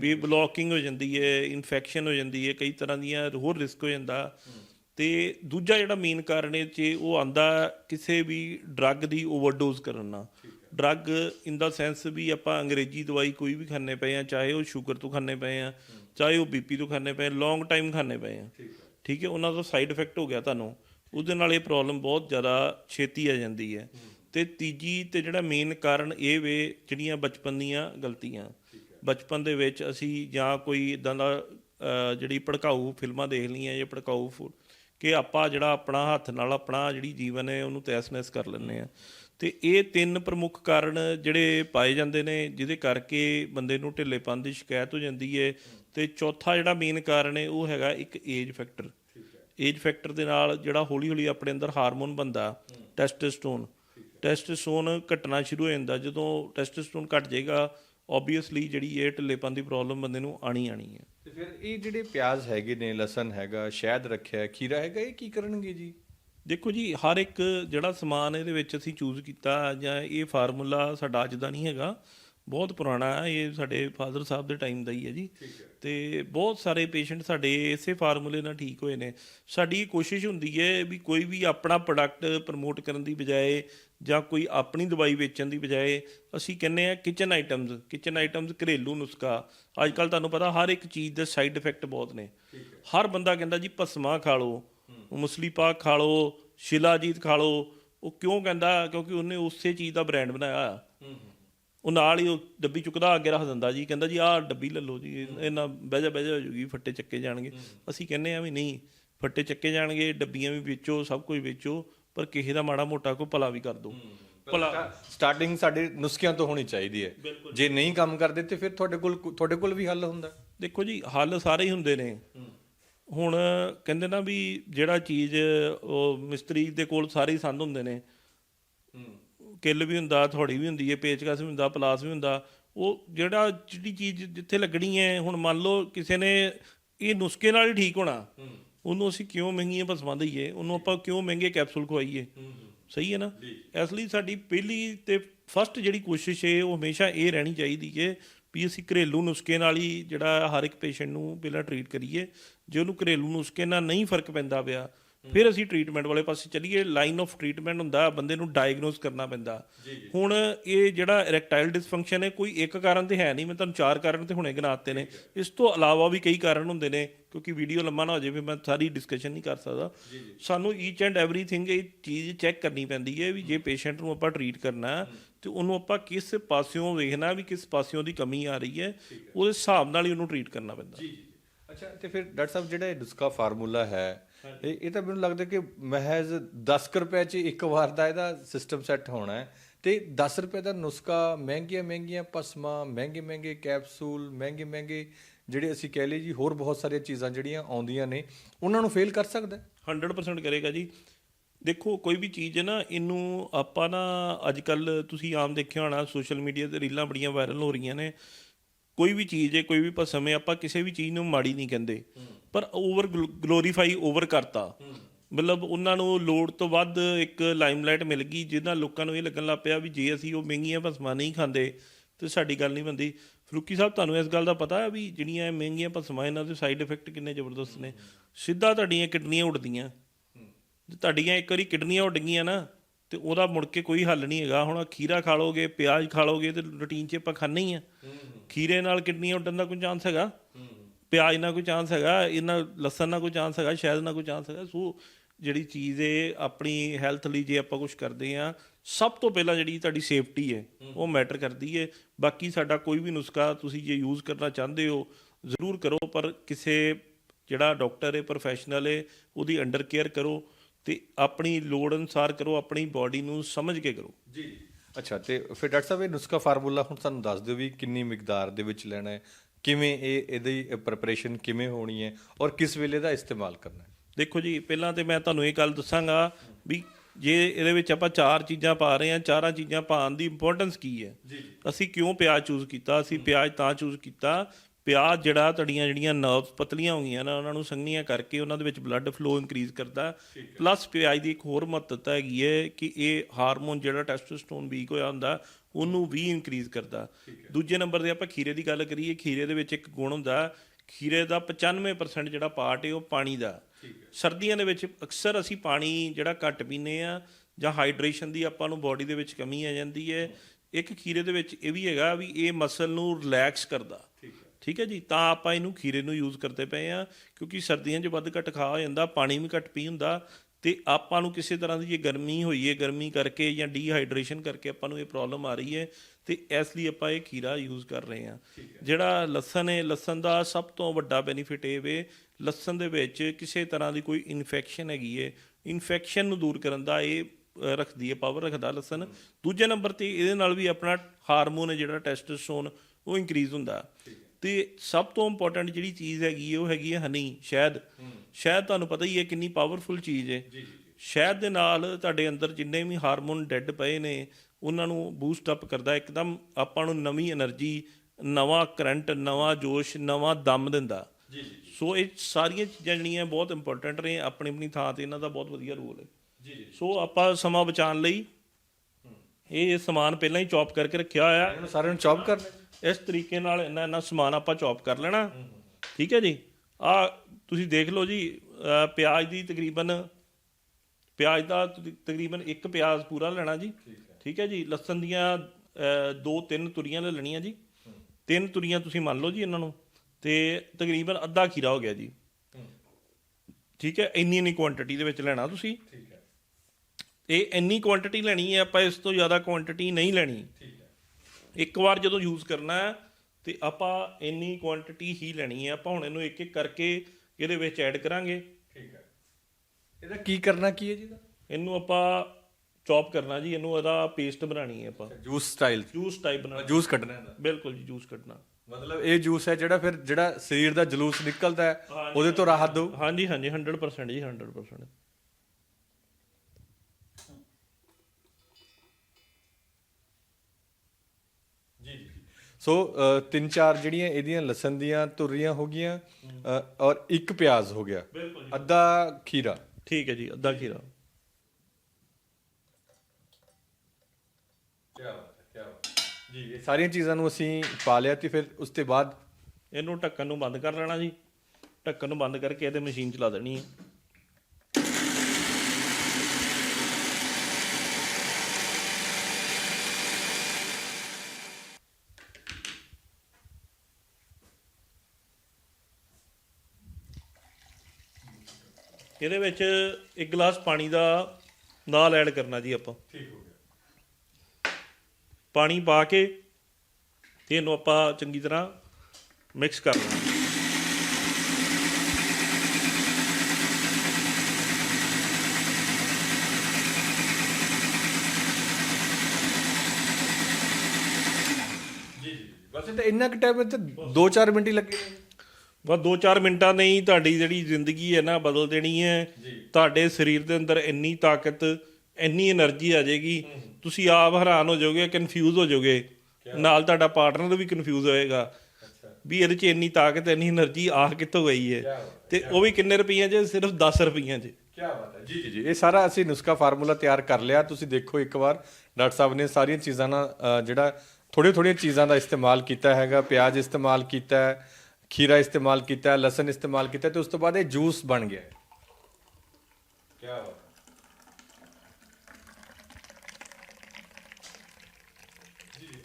ਵੀ ਬਲੋਕਿੰਗ ਹੋ। ਜਾਂਦੀ ਹੈ ਇਨਫੈਕਸ਼ਨ ਹੋ ਜਾਂਦੀ ਹੈ ਕਈ ਤਰ੍ਹਾਂ ਦੀਆਂ ਹੋਰ ਰਿਸਕ ਹੋ ਜਾਂਦਾ। ਤੇ ਦੂਜਾ ਜਿਹੜਾ ਮੇਨ ਕਾਰਨ ਇਹ 'ਚ ਉਹ ਆਂਦਾ ਕਿਸੇ ਵੀ ਡਰੱਗ ਦੀ ਓਵਰਡੋਜ਼ ਕਰਨ ਨਾਲ। ਡਰੱਗ ਇਨ ਦਾ ਸੈਂਸ ਵੀ ਆਪਾਂ ਅੰਗਰੇਜ਼ੀ ਦਵਾਈ ਕੋਈ ਵੀ ਖਾਣੇ ਪਏ ਆ ਚਾਹੇ ਉਹ ਸ਼ੂਗਰ ਤੋਂ ਖਾਣੇ ਪਏ ਆ ਚਾਹੇ ਉਹ ਬੀਪੀ ਤੋਂ ਖਾਣੇ ਪਏ ਲੌਂਗ ਟਾਈਮ ਖਾਣੇ ਪਏ ਆ। ਠੀਕ ਹੈ। ਉਹਨਾਂ ਦਾ ਸਾਈਡ ਇਫੈਕਟ ਹੋ ਗਿਆ ਤੁਹਾਨੂੰ। ਉਹਦੇ ਨਾਲ ਇਹ ਪ੍ਰੋਬਲਮ ਬਹੁਤ ਜ਼ਿਆਦਾ ਛੇਤੀ ਆ ਜਾਂਦੀ ਹੈ। ਤੇ ਤੀਜੀ ਤੇ ਜਿਹੜਾ ਮੇਨ ਕਾਰਨ ਇਹ ਵੇ ਜਿਹੜੀਆਂ ਬਚਪਨ ਦੀਆਂ ਗਲਤੀਆਂ। ਬਚਪਨ ਦੇ ਵਿੱਚ ਅਸੀਂ ਜਾਂ ਕੋਈ ਇਦਾਂ ਦਾ ਜਿਹੜੀ ਭੜਕਾਊ ਫਿਲਮਾਂ ਦੇਖ ਲਈਆਂ ਜਾਂ ਭੜਕਾਊ ਕਿ ਆਪਾਂ ਜਿਹੜਾ ਆਪਣਾ ਹੱਥ ਨਾਲ ਆਪਣਾ ਜਿਹੜੀ ਜੀਵਨ ਹੈ, ਉਹਨੂੰ ਤੈਸ-ਨੈਸ ਕਰ ਲੈਂਦੇ ਆ ਤੇ ਇਹ ਤਿੰਨ ਪ੍ਰਮੁੱਖ ਕਾਰਨ ਜਿਹੜੇ ਪਾਏ ਜਾਂਦੇ ਨੇ, ਜਿਹਦੇ ਕਰਕੇ ਬੰਦੇ ਨੂੰ ਢਿੱਲੇਪਨ ਦੀ ਸ਼ਿਕਾਇਤ ਹੋ ਜਾਂਦੀ ਹੈ। ਤੇ ਚੌਥਾ ਜਿਹੜਾ ਮੇਨ ਕਾਰਨ ਹੈ, ਉਹ ਹੈਗਾ ਇੱਕ ਏਜ ਫੈਕਟਰ ਏਜ ਫੈਕਟਰ ਦੇ ਨਾਲ ਜਿਹੜਾ ਹੌਲੀ ਹੌਲੀ ਆਪਣੇ ਅੰਦਰ ਹਾਰਮੋਨ ਬੰਦਾ ਟੈਸਟੋਸਟੋਨ ਟੈਸਟੋਸਟੋਨ ਘਟਣਾ ਸ਼ੁਰੂ ਹੋ ਜਾਂਦਾ। ਜਦੋਂ ਟੈਸਟੋਸਟੋਨ ਘਟ ਜਾਏਗਾ ਆਬਵੀਅਸਲੀ ਜਿਹੜੀ ਇਹ ਢਿੱਲੇਪਨ ਦੀ ਪ੍ਰੋਬਲਮ ਬੰਦੇ ਨੂੰ ਆਣੀ ਆਣੀ ਹੈ।
ਤੇ ਫਿਰ ਇਹ ਜਿਹੜੇ ਪਿਆਜ਼ ਹੈਗੇ ਨੇ, ਲਸਣ ਹੈਗਾ, ਸ਼ਹਿਦ ਰੱਖਿਆ ਖੀਰਾ ਹੈਗਾ, ਇਹ ਕੀ ਕਰਨਗੇ ਜੀ?
ਦੇਖੋ ਜੀ, ਹਰ ਇੱਕ ਜਿਹੜਾ ਸਮਾਨ ਇਹਦੇ ਵਿੱਚ ਅਸੀਂ ਚੂਜ਼ ਕੀਤਾ ਜਾਂ ਇਹ ਫਾਰਮੂਲਾ ਸਾਡਾ ਅੱਜ ਦਾ ਨਹੀਂ ਹੈਗਾ। ਬਹੁਤ ਪੁਰਾਣਾ ਹੈ ਇਹ ਸਾਡੇ ਫਾਦਰ ਸਾਹਿਬ ਦੇ ਟਾਈਮ ਦਾ ਹੀ ਹੈ ਜੀ। ਤੇ ਬਹੁਤ ਸਾਰੇ ਪੇਸ਼ੈਂਟ ਸਾਡੇ ਇਸੇ ਫਾਰਮੂਲੇ ਨਾਲ ਠੀਕ ਹੋਏ ਨੇ। ਸਾਡੀ ਕੋਸ਼ਿਸ਼ ਹੁੰਦੀ ਹੈ ਵੀ ਕੋਈ ਵੀ ਆਪਣਾ ਪ੍ਰੋਡਕਟ ਪ੍ਰਮੋਟ ਕਰਨ ਦੀ ਬਜਾਏ ਜਾਂ ਕੋਈ ਆਪਣੀ ਦਵਾਈ ਵੇਚਣ ਦੀ ਬਜਾਏ ਅਸੀਂ ਕਹਿੰਨੇ ਆ ਕਿਚਨ ਆਈਟਮਸ ਕਿਚਨ ਆਈਟਮਸ ਘਰੇਲੂ ਨੁਸਖਾ। ਅੱਜ ਕੱਲ ਤੁਹਾਨੂੰ ਪਤਾ ਹਰ ਇੱਕ ਚੀਜ਼ ਦੇ ਸਾਈਡ ਇਫੈਕਟ ਬਹੁਤ ਨੇ। ਹਰ ਬੰਦਾ ਕਹਿੰਦਾ ਜੀ ਭਸਮਾ ਖਾ ਲਓ ਮੁਸਲੀ ਪਾਕ ਖਾ ਲਓ ਸ਼ਿਲਾਜੀਤ ਖਾ ਲਓ। ਉਹ ਕਿਉਂ ਕਹਿੰਦਾ? ਕਿਉਂਕਿ ਉਹਨੇ ਉਸੇ ਚੀਜ਼ ਦਾ ਬ੍ਰਾਂਡ ਬਣਾਇਆ। ਉਹ ਨਾਲ ਹੀ ਉਹ ਡੱਬੀ ਚੁੱਕਦਾ ਅੱਗੇ ਰੱਖ ਦਿੰਦਾ ਜੀ ਕਹਿੰਦਾ ਜੀ ਆਹ ਡੱਬੀ ਲੈ ਲਓ ਜੀ ਇਹਨਾਂ ਬਹਿ ਜਾ ਬਹਿ ਜਾ ਹੋ ਜੂਗੀ ਫੱਟੇ ਚੱਕੇ ਜਾਣਗੇ। ਅਸੀਂ ਕਹਿੰਨੇ ਆ ਵੀ ਨਹੀਂ ਫੱਟੇ ਚੱਕੇ ਜਾਣਗੇ ਡੱਬੀਆਂ ਵੀ ਵੇਚੋ ਸਭ ਕੁਝ ਵੇਚੋ ਪਰ ਕਿਸੇ ਦਾ ਮਾੜਾ ਮੋਟਾ ਕੋ ਭਲਾ ਵੀ ਕਰ ਦਿਓ ਭਲਾ
ਸਟਾਰਟਿੰਗ ਸਾਡੇ ਨੁਸਖਿਆਂ ਤੋਂ ਹੋਣੀ ਚਾਹੀਦੀ ਹੈ। ਜੇ ਨਹੀਂ ਕੰਮ ਕਰਦੇ ਤੇ ਫਿਰ ਤੁਹਾਡੇ ਕੋਲ ਤੁਹਾਡੇ ਕੋਲ ਵੀ ਹੱਲ ਹੁੰਦਾ।
ਦੇਖੋ ਜੀ ਹੱਲ ਸਾਰੇ ਹੀ ਹੁੰਦੇ ਨੇ। ਹੁਣ ਕਹਿੰਦੇ ਨਾ ਵੀ ਜਿਹੜਾ ਚੀਜ਼ ਉਹ ਮਿਸਤਰੀ ਦੇ ਕੋਲ ਸਾਰੇ ਹੀ ਸੰਦ ਹੁੰਦੇ ਨੇ। ਕਿੱਲ ਵੀ ਹੁੰਦਾ ਥੋੜੀ ਵੀ ਹੁੰਦੀ ਹੈ ਪੇਚਕਸ ਵੀ ਹੁੰਦਾ ਪਲਾਸ ਵੀ ਹੁੰਦਾ ਉਹ ਜਿਹੜਾ ਜਿਹੜੀ ਚੀਜ਼ ਜਿੱਥੇ ਲੱਗਣੀ ਹੈ ਹੁਣ ਮੰਨ ਲਓ ਕਿਸੇ ਨੇ ਇਹ ਨੁਸਖੇ ਨਾਲ ਹੀ ਠੀਕ ਹੋਣਾ ਉਹਨੂੰ ਅਸੀਂ ਕਿਉਂ ਮਹਿੰਗੀਆਂ ਭਸਮਾਂ ਦਈਏ ਉਹਨੂੰ ਆਪਾਂ ਕਿਉਂ ਮਹਿੰਗੇ ਕੈਪਸੂਲ ਖਵਾਈਏ? ਸਹੀ ਹੈ ਨਾ? ਇਸ ਲਈ ਸਾਡੀ ਪਹਿਲੀ ਤੇ ਫਸਟ ਜਿਹੜੀ ਕੋਸ਼ਿਸ਼ ਹੈ ਉਹ ਹਮੇਸ਼ਾ ਇਹ ਰਹਿਣੀ ਚਾਹੀਦੀ ਹੈ ਵੀ ਅਸੀਂ ਘਰੇਲੂ ਨੁਸਖੇ ਨਾਲ ਹੀ ਜਿਹੜਾ ਹਰ ਇੱਕ ਪੇਸ਼ੈਂਟ ਨੂੰ ਪਹਿਲਾਂ ਟਰੀਟ ਕਰੀਏ। ਜੇ ਉਹਨੂੰ ਘਰੇਲੂ ਨੁਸਖੇ ਨਾਲ ਨਹੀਂ ਫ਼ਰਕ ਪੈਂਦਾ ਪਿਆ ਫਿਰ ਅਸੀਂ ਟ੍ਰੀਟਮੈਂਟ ਵਾਲੇ ਪਾਸੇ ਚੱਲੀਏ ਲਾਈਨ ਆਫ ਟ੍ਰੀਟਮੈਂਟ ਹੁੰਦਾ ਬੰਦੇ ਨੂੰ ਡਾਇਗਨੋਸ ਕਰਨਾ ਪੈਂਦਾ। ਹੁਣ ਇਹ ਜਿਹੜਾ ਇਰੈਕਟਾਈਲ ਡਿਸਫੰਕਸ਼ਨ ਹੈ ਕੋਈ ਇੱਕ ਕਾਰਨ ਤੇ ਹੈ ਨਹੀਂ ਮੈਂ ਤੁਹਾਨੂੰ ਚਾਰ ਕਾਰਨ ਤੇ ਹੁਣੇ ਗਿਣਾਤੇ ਨੇ। ਇਸ ਤੋਂ ਇਲਾਵਾ ਵੀ ਕਈ ਕਾਰਨ ਹੁੰਦੇ ਨੇ ਕਿਉਂਕਿ ਵੀਡੀਓ ਲੰਮਾ ਨਾ ਹੋ ਜਾਵੇ ਮੈਂ ਸਾਰੀ ਡਿਸਕਸ਼ਨ ਨਹੀਂ ਕਰ ਸਕਦਾ। ਸਾਨੂੰ ਈਚ ਐਂਡ ਐਵਰੀਥਿੰਗ ਇਹ ਚੀਜ਼ ਚੈੱਕ ਕਰਨੀ ਪੈਂਦੀ ਹੈ ਵੀ ਜੇ ਪੇਸ਼ੈਂਟ ਨੂੰ ਆਪਾਂ ਟਰੀਟ ਕਰਨਾ ਤੇ ਉਹਨੂੰ ਆਪਾਂ ਕਿਸ ਪਾਸਿਓਂ ਵੇਖਣਾ ਵੀ ਕਿਸ ਪਾਸਿਓਂ ਦੀ ਕਮੀ ਆ ਰਹੀ ਹੈ ਉਹਦੇ ਹਿਸਾਬ ਨਾਲ ਹੀ ਉਹਨੂੰ ਟਰੀਟ ਕਰਨਾ ਪੈਂਦਾ।
ਅੱਛਾ ਤੇ ਫਿਰ ਡਾਕਟਰ ਸਾਹਿਬ ਜਿਹੜਾ ਇਹ ਨੁਸਖਾ ਫਾਰਮੂਲਾ ਹੈ ਇਹ ਇਹ ਤਾਂ ਮੈਨੂੰ ਲੱਗਦਾ ਕਿ ਮਹਿਜ਼ 10 ਕੁ ਰੁਪਏ 'ਚ ਇੱਕ ਵਾਰ ਦਾ ਇਹਦਾ ਸਿਸਟਮ ਸੈੱਟ ਹੋਣਾ ਹੈ। ਤੇ 10 ਰੁਪਏ ਦਾ ਨੁਸਖਾ, ਮਹਿੰਗੀਆਂ ਮਹਿੰਗੀਆਂ ਪਸਮਾ ਮਹਿੰਗੇ ਮਹਿੰਗੇ ਕੈਪਸੂਲ ਮਹਿੰਗੇ ਮਹਿੰਗੇ ਜਿਹੜੇ ਅਸੀਂ ਕਹਿ ਲਈ ਜੀ, ਹੋਰ ਬਹੁਤ ਸਾਰੀਆਂ ਚੀਜ਼ਾਂ ਜਿਹੜੀਆਂ ਆਉਂਦੀਆਂ ਨੇ, ਉਹਨਾਂ ਨੂੰ ਫੇਲ ਕਰ ਸਕਦਾ ਹੈ।
100% ਕਰੇਗਾ ਜੀ। ਦੇਖੋ, ਕੋਈ ਵੀ ਚੀਜ਼ ਹੈ ਨਾ, ਇਹਨੂੰ ਆਪਾਂ ਨਾ ਅੱਜ ਕੱਲ ਤੁਸੀਂ ਆਮ ਦੇਖਿਆ ਹੋਣਾ ਸੋਸ਼ਲ ਮੀਡੀਆ ਤੇ ਰੀਲਾਂ ਬੜੀਆਂ ਵਾਇਰਲ ਹੋ ਰਹੀਆਂ ਨੇ। ਕੋਈ ਵੀ ਚੀਜ਼ ਹੈ ਕੋਈ ਵੀ ਭਸਮ ਹੈ ਆਪਾਂ ਕਿਸੇ ਵੀ ਚੀਜ਼ ਨੂੰ ਮਾੜੀ ਨਹੀਂ ਕਹਿੰਦੇ। ਪਰ ਓਵਰ ਗਲੋਰੀਫਾਈ ਓਵਰ ਕਰਤਾ। ਮਤਲਬ ਉਹਨਾਂ ਨੂੰ ਲੋੜ ਤੋਂ ਵੱਧ ਇੱਕ ਲਾਈਮਲਾਈਟ ਮਿਲ ਗਈ ਜਿਹਦੇ ਨਾਲ ਲੋਕਾਂ ਨੂੰ ਇਹ ਲੱਗਣ ਲੱਗ ਪਿਆ ਵੀ ਜੇ ਅਸੀਂ ਉਹ ਮਹਿੰਗੀਆਂ ਭਸਮਾਂ ਨਹੀਂ ਖਾਂਦੇ ਤੇ ਸਾਡੀ ਗੱਲ ਨਹੀਂ ਬੰਦੀ ਫਰੂਕੀ ਸਾਹਿਬ ਤੁਹਾਨੂੰ ਇਸ ਗੱਲ ਦਾ ਪਤਾ ਹੈ ਵੀ ਜਿਹੜੀਆਂ ਇਹ ਮਹਿੰਗੀਆਂ ਭਸਮਾਂ ਇਹਨਾਂ ਦੇ ਸਾਈਡ ਇਫੈਕਟ ਕਿੰਨੇ ਜ਼ਬਰਦਸਤ ਨੇ? ਸਿੱਧਾ ਤੁਹਾਡੀਆਂ ਕਿਡਨੀਆਂ ਉੱਡਦੀਆਂ। ਤੁਹਾਡੀਆਂ ਇੱਕ ਵਾਰੀ ਕਿਡਨੀਆਂ ਉੱਡ ਗਈਆਂ ਨਾ ਤੇ ਉਹਦਾ ਮੁੜ ਕੇ ਕੋਈ ਹੱਲ ਨਹੀਂ ਹੈਗਾ। ਹੁਣ ਖੀਰਾ ਖਾ ਲੋਗੇ ਪਿਆਜ਼ ਖਾ ਲੋਗੇ ਤੇ ਰੂਟੀਨ 'ਚ ਆਪਾਂ ਖਾਣੇ ਹੀ ਆ ਖੀਰੇ ਨਾਲ ਕਿਡਨੀਆਂ ਉੱਡਣ ਦਾ ਕੋਈ ਚਾਂਸ ਹੈਗਾ। ਪਿਆਜ਼ ਨਾਲ ਕੋਈ ਚਾਂਸ ਹੈਗਾ ਇਹਨਾਂ ਲਸਣ ਨਾਲ ਕੋਈ ਚਾਂਸ ਹੈਗਾ ਸ਼ਾਇਦ ਨਾਲ ਕੋਈ ਚਾਂਸ ਹੈਗਾ। ਸੋ ਜਿਹੜੀ ਚੀਜ਼ ਏ ਆਪਣੀ ਹੈਲਥ ਲਈ ਜੇ ਆਪਾਂ ਕੁਝ ਕਰਦੇ ਆ ਸਭ ਤੋਂ ਪਹਿਲਾਂ ਜਿਹੜੀ ਤੁਹਾਡੀ ਸੇਫਟੀ ਹੈ। ਉਹ ਮੈਟਰ ਕਰਦੀ ਹੈ ਬਾਕੀ ਸਾਡਾ ਕੋਈ ਵੀ ਨੁਸਖਾ ਤੁਸੀਂ ਜੇ ਯੂਜ਼ ਕਰਨਾ ਚਾਹੁੰਦੇ ਹੋ ਜ਼ਰੂਰ ਕਰੋ ਪਰ ਕਿਸੇ ਜਿਹੜਾ ਡਾਕਟਰ ਹੈ ਪ੍ਰੋਫੈਸ਼ਨਲ ਹੈ ਉਹਦੀ ਅੰਡਰ ਕੇਅਰ ਕਰੋ। ਤੇ ਆਪਣੀ ਲੋੜ ਅਨੁਸਾਰ ਕਰੋ ਆਪਣੀ ਬਾਡੀ ਨੂੰ ਸਮਝ ਕੇ ਕਰੋ।
ਜੀ। ਅੱਛਾ ਤੇ ਫਿਰ ਡਾਕਟਰ ਸਾਹਿਬ ਇਹ ਨੁਸਖਾ ਫਾਰਮੂਲਾ ਹੁਣ ਸਾਨੂੰ ਦੱਸ ਦਿਓ ਵੀ ਕਿੰਨੀ ਮਿਕਦਾਰ ਦੇ ਵਿੱਚ ਲੈਣਾ ਹੈ ਕਿਵੇਂ ਇਹ ਇਹਦੀ ਪ੍ਰੈਪਰੇਸ਼ਨ ਕਿਵੇਂ ਹੋਣੀ ਹੈ ਔਰ ਕਿਸ ਵੇਲੇ ਦਾ ਇਸਤੇਮਾਲ ਕਰਨਾ ਹੈ।
ਦੇਖੋ ਜੀ ਪਹਿਲਾਂ ਤੇ ਮੈਂ ਤੁਹਾਨੂੰ ਇਹ ਗੱਲ ਦੱਸਾਂਗਾ ਵੀ ਜੇ ਇਹਦੇ ਵਿੱਚ ਆਪਾਂ ਚਾਰ ਚੀਜ਼ਾਂ ਪਾ ਰਹੇ ਹਾਂ ਚਾਰਾਂ ਚੀਜ਼ਾਂ ਪਾਉਣ ਦੀ ਇੰਪੋਰਟੈਂਸ ਕੀ ਹੈ? ਅਸੀਂ ਕਿਉਂ ਪਿਆਜ਼ ਚੂਜ਼ ਕੀਤਾ? ਅਸੀਂ ਪਿਆਜ਼ ਤਾਂ ਚੂਜ਼ ਕੀਤਾ ਪਿਆਜ਼ ਜਿਹੜਾ ਤੁਹਾਡੀਆਂ ਜਿਹੜੀਆਂ ਨਰਵਸ ਪਤਲੀਆਂ ਹੋਈਆਂ ਨਾ ਉਹਨਾਂ ਨੂੰ ਸੰਘਣੀਆਂ ਕਰਕੇ ਉਹਨਾਂ ਦੇ ਵਿੱਚ ਬਲੱਡ ਫਲੋ ਇਨਕਰੀਜ਼ ਕਰਦਾ। ਪਲੱਸ ਪਿਆਜ਼ ਦੀ ਇੱਕ ਹੋਰ ਮਹੱਤਤਾ ਹੈਗੀ ਹੈ ਕਿ ਇਹ ਹਾਰਮੋਨ ਜਿਹੜਾ ਟੈਸਟੋਸਟਰੋਨ ਵੀਕ ਹੋਇਆ ਹੁੰਦਾ ਉਹਨੂੰ ਵੀ ਇਨਕਰੀਜ਼ ਕਰਦਾ। ਦੂਜੇ ਨੰਬਰ ਤੇ ਆਪਾਂ ਖੀਰੇ ਦੀ ਗੱਲ ਕਰੀਏ ਖੀਰੇ ਦੇ ਵਿੱਚ ਇੱਕ ਗੁਣ ਹੁੰਦਾ ਖੀਰੇ ਦਾ 95% ਜਿਹੜਾ ਪਾਰਟ ਹੈ ਉਹ ਪਾਣੀ ਦਾ। ਸਰਦੀਆਂ ਦੇ ਵਿੱਚ ਅਕਸਰ ਅਸੀਂ ਪਾਣੀ ਜਿਹੜਾ ਘੱਟ ਪੀਨੇ ਆ ਜਾਂ ਹਾਈਡਰੇਸ਼ਨ ਦੀ ਆਪਾਂ ਨੂੰ ਬਾਡੀ ਦੇ ਵਿੱਚ ਕਮੀ ਆ ਜਾਂਦੀ ਹੈ। ਇੱਕ ਖੀਰੇ ਦੇ ਵਿੱਚ ਇਹ ਵੀ ਹੈਗਾ ਵੀ ਇਹ ਮਸਲ ਨੂੰ ਰਿਲੈਕਸ ਕਰਦਾ। ਠੀਕ ਹੈ ਜੀ? ਤਾਂ ਆਪਾਂ ਇਹਨੂੰ ਖੀਰੇ ਨੂੰ ਯੂਜ਼ ਕਰਦੇ ਪਏ ਆ ਕਿਉਂਕਿ ਸਰਦੀਆਂ 'ਚ ਵੱਧ ਘੱਟ ਖਾ ਹੋ ਜਾਂਦਾ ਪਾਣੀ ਵੀ ਘੱਟ ਪੀ ਹੁੰਦਾ ਤੇ ਆਪਾਂ ਨੂੰ ਕਿਸੇ ਤਰ੍ਹਾਂ ਦੀ ਜੇ ਗਰਮੀ ਹੋਈ ਹੈ ਗਰਮੀ ਕਰਕੇ ਜਾਂ ਡੀਹਾਈਡਰੇਸ਼ਨ ਕਰਕੇ ਆਪਾਂ ਨੂੰ ਇਹ ਪ੍ਰੋਬਲਮ ਆ ਰਹੀ ਹੈ ਤੇ ਇਸ ਲਈ ਆਪਾਂ ਇਹ ਖੀਰਾ ਯੂਜ਼ ਕਰ ਰਹੇ ਹਾਂ। ਜਿਹੜਾ ਲਸਣ ਹੈ ਲਸਣ ਦਾ ਸਭ ਤੋਂ ਵੱਡਾ ਬੈਨੀਫਿਟ ਇਹ ਵੇ ਲਸਣ ਦੇ ਵਿੱਚ ਕਿਸੇ ਤਰ੍ਹਾਂ ਦੀ ਕੋਈ ਇਨਫੈਕਸ਼ਨ ਹੈਗੀ ਹੈ ਇਨਫੈਕਸ਼ਨ ਨੂੰ ਦੂਰ ਕਰਨ ਦਾ ਇਹ ਰੱਖਦੀ ਹੈ ਪਾਵਰ ਰੱਖਦਾ ਲਸਣ। ਦੂਜੇ ਨੰਬਰ ਤੇ ਇਹਦੇ ਨਾਲ ਵੀ ਆਪਣਾ ਹਾਰਮੋਨ ਹੈ ਜਿਹੜਾ ਟੈਸਟੋਸਟੇਰੋਨ ਉਹ ਇਨਕਰੀਜ਼ ਹੁੰਦਾ। ਤੇ ਸਭ ਤੋਂ ਇੰਪੋਰਟੈਂਟ ਜਿਹੜੀ ਚੀਜ਼ ਹੈਗੀ ਉਹ ਹੈਗੀ ਹੈ ਹਨੀ ਸ਼ਹਿਦ। ਸ਼ਹਿਦ ਤੁਹਾਨੂੰ ਪਤਾ ਹੀ ਹੈ ਕਿੰਨੀ ਪਾਵਰਫੁਲ ਚੀਜ਼ ਹੈ ਸ਼ਹਿਦ ਦੇ ਨਾਲ ਤੁਹਾਡੇ ਅੰਦਰ ਜਿੰਨੇ ਵੀ ਹਾਰਮੋਨ ਡੈੱਡ ਪਏ ਨੇ ਉਹਨਾਂ ਨੂੰ ਬੂਸਟ ਅਪ ਕਰਦਾ ਇੱਕਦਮ ਆਪਾਂ ਨੂੰ ਨਵੀਂ એનર્ਜੀ ਨਵਾਂ ਕਰੰਟ ਨਵਾਂ ਜੋਸ਼ ਨਵਾਂ ਦਮ ਦਿੰਦਾ। ਜੀ ਸੋ ਇਹ ਸਾਰੀਆਂ ਚੀਜ਼ਾਂ ਜਿਹੜੀਆਂ ਬਹੁਤ ਇੰਪੋਰਟੈਂਟ ਨੇ ਆਪਣੀ ਆਪਣੀ ਥਾਂ ਤੇ ਇਹਨਾਂ ਦਾ ਬਹੁਤ ਵਧੀਆ ਰੋਲ ਹੈ ਜੀ ਜੀ ਸੋ ਆਪਾਂ ਸਮਾਂ ਬਚਾਉਣ ਲਈ ਇਹ ਸਮਾਨ ਪਹਿਲਾਂ ਹੀ ਚੌਪ ਕਰਕੇ ਰੱਖਿਆ ਹੋਇਆ।
ਸਾਰਿਆਂ ਨੂੰ ਚੌਪ ਕਰਨਾ
ਇਸ ਤਰੀਕੇ ਨਾਲ ਇੰਨਾ ਇੰਨਾ ਸਮਾਨ ਆਪਾਂ ਚੌਪ ਕਰ ਲੈਣਾ। ਠੀਕ ਹੈ ਜੀ? ਆ ਤੁਸੀਂ ਦੇਖ ਲਓ ਜੀ ਪਿਆਜ਼ ਦੀ ਤਕਰੀਬਨ ਪਿਆਜ਼ ਦਾ ਤਕ- ਤਕਰੀਬਨ ਇੱਕ ਪਿਆਜ਼ ਪੂਰਾ ਲੈਣਾ ਜੀ। ਠੀਕ ਹੈ। ਜੀ? ਲਸਣ ਦੀਆਂ ਦੋ ਤਿੰਨ ਤੁਰੀਆਂ ਲੈ ਲੈਣੀਆਂ ਜੀ। ਤਿੰਨ ਤੁਰੀਆਂ ਤੁਸੀਂ ਮੰਨ ਲਓ ਜੀ ਇਹਨਾਂ ਨੂੰ। ਤੇ ਤਕਰੀਬਨ ਅੱਧਾ ਖੀਰਾ ਹੋ ਗਿਆ ਜੀ। ਠੀਕ ਹੈ? ਇੰਨੀ ਇੰਨੀ ਕੁਆਂਟੀਟੀ ਦੇ ਵਿੱਚ ਲੈਣਾ ਤੁਸੀਂ।
ਠੀਕ ਹੈ।
ਇਹ ਇੰਨੀ ਕੁਆਂਟੀਟੀ ਲੈਣੀ ਹੈ ਆਪਾਂ ਇਸ ਤੋਂ ਜ਼ਿਆਦਾ ਕੁਆਂਟੀਟੀ ਨਹੀਂ ਲੈਣੀ। ਇੱਕ ਵਾਰ ਜਦੋਂ ਯੂਜ਼ ਕਰਨਾ ਹੈ ਤੇ ਆਪਾਂ ਇੰਨੀ ਕੁਆਂਟੀਟੀ ਹੀ ਲੈਣੀ ਹੈ ਆਪਾਂ ਹੁਣ ਇਹਨੂੰ ਇੱਕ ਇੱਕ ਕਰਕੇ ਇਹਦੇ ਵਿੱਚ ਐਡ ਕਰਾਂਗੇ।
ਠੀਕ ਹੈ। ਇਹਦਾ ਕੀ ਕਰਨਾ ਕੀ ਹੈ ਜੀ ਦਾ
ਇਹਨੂੰ ਆਪਾਂ ਚੌਪ ਕਰਨਾ ਜੀ ਇਹਨੂੰ ਇਹਦਾ ਪੇਸਟ ਬਣਾਣੀ ਹੈ ਆਪਾਂ।
ਜੂਸ ਸਟਾਈਲ
ਜੂਸ ਟਾਈਪ ਬਣਾਉਣਾ।
ਜੂਸ ਕੱਢਣਾ ਇਹਦਾ।
ਬਿਲਕੁਲ ਜੀ ਜੂਸ ਕੱਢਣਾ।
ਮਤਲਬ ਇਹ ਜੂਸ ਹੈ ਜਿਹੜਾ ਫਿਰ ਜਿਹੜਾ ਸਰੀਰ ਦਾ ਜਲੂਸ ਨਿਕਲਦਾ ਹੈ ਉਹਦੇ ਤੋਂ ਰਾਹਤ ਦਊ
ਹਾਂਜੀ ਹਾਂਜੀ 100% ਜੀ 100%
ਸੋ ਤਿੰਨ ਚਾਰ ਜਿਹੜੀਆਂ ਇਹਦੀਆਂ ਲਸਣ ਦੀਆਂ ਤੁਰੀਆਂ ਹੋ ਗਈਆਂ ਔਰ ਇੱਕ ਪਿਆਜ਼ ਹੋ ਗਿਆ। ਅੱਧਾ ਖੀਰਾ।
ਠੀਕ ਹੈ ਜੀ ਅੱਧਾ ਖੀਰਾ।
ਕੀ ਬਾਤ ਹੈ ਕੀ ਬਾਤ ਜੀ ਇਹ ਸਾਰੀਆਂ ਚੀਜ਼ਾਂ ਨੂੰ ਅਸੀਂ ਪਾ ਲਿਆ ਤੇ ਫਿਰ ਉਸ ਤੋਂ ਬਾਅਦ
ਇਹਨੂੰ ਢੱਕਣ ਨੂੰ ਬੰਦ ਕਰ ਲੈਣਾ ਜੀ। ਢੱਕਣ ਨੂੰ ਬੰਦ ਕਰਕੇ ਇਹਦੇ ਮਸ਼ੀਨ ਚਲਾ ਦੇਣੀ ਹੈ। ਇਹਦੇ ਵਿੱਚ ਇੱਕ ਗਲਾਸ ਪਾਣੀ ਦਾ ਨਾਲ ਐਡ ਕਰਨਾ ਜੀ ਆਪਾਂ।
ਠੀਕ ਹੋ ਗਿਆ।
ਪਾਣੀ ਪਾ ਕੇ ਤੇ ਇਹਨੂੰ ਆਪਾਂ ਚੰਗੀ ਤਰ੍ਹਾਂ ਮਿਕਸ ਕਰ ਲੈਣਾ।
ਜੀ ਜੀ ਬਸ ਇਹ ਤਾਂ ਇੰਨਾ ਕੁ ਟਾਈਮ ਤੇ 2-4 ਮਿੰਟ ਹੀ ਲੱਗੇ।
ਬਸ 2-4 ਮਿੰਟਾਂ ਨੇ ਤੁਹਾਡੀ ਜਿਹੜੀ ਜ਼ਿੰਦਗੀ ਹੈ ਨਾ ਬਦਲ ਦੇਣੀ ਹੈ। ਤੁਹਾਡੇ ਸਰੀਰ ਦੇ ਅੰਦਰ ਇੰਨੀ ਤਾਕਤ ਇੰਨੀ એનર્ਜੀ ਆ ਜਾਏਗੀ। ਤੁਸੀਂ ਆਪ ਹੈਰਾਨ ਹੋ ਜਾਓਗੇ ਕਨਫਿਊਜ਼ ਹੋ ਜਾਓਗੇ। ਨਾਲ ਤੁਹਾਡਾ ਪਾਰਟਨਰ ਵੀ ਕਨਫਿਊਜ਼ ਹੋਏਗਾ। ਵੀ ਇਹਦੇ 'ਚ ਇੰਨੀ ਤਾਕਤ ਇੰਨੀ એનર્ਜੀ ਆ ਕਿੱਥੋਂ ਗਈ ਹੈ? ਤੇ ਉਹ ਵੀ ਕਿੰਨੇ ਰੁਪਈਆਂ 'ਚ? ਸਿਰਫ 10 ਰੁਪਈਆਂ 'ਚ।
ਕੀ ਬਾਤ ਹੈ। ਜੀ ਜੀ ਇਹ ਸਾਰਾ ਅਸੀਂ ਨੁਸਖਾ ਫਾਰਮੂਲਾ ਤਿਆਰ ਕਰ ਲਿਆ। ਤੁਸੀਂ ਦੇਖੋ ਇੱਕ ਵਾਰ ਡਾਕਟਰ ਸਾਹਿਬ ਨੇ ਸਾਰੀਆਂ ਚੀਜ਼ਾਂ ਨਾਲ ਜਿਹੜਾ ਥੋੜੇ ਥੋੜੀਆਂ ਚੀਜ਼ਾਂ ਦਾ ਇਸਤੇਮਾਲ ਕੀਤਾ ਹੈਗਾ ਪਿਆਜ਼ ਇਸਤੇਮਾਲ ਕੀਤਾ ਹੈ। ਖੀਰਾ ਇਸਤੇਮਾਲ ਕੀਤਾ, ਲਸਣ ਇਸਤੇਮਾਲ ਕੀਤਾ ਤੇ ਉਸ ਤੋਂ ਬਾਅਦ ਇਹ ਜੂਸ ਬਣ ਗਿਆ ਕੀ ਬਾਤ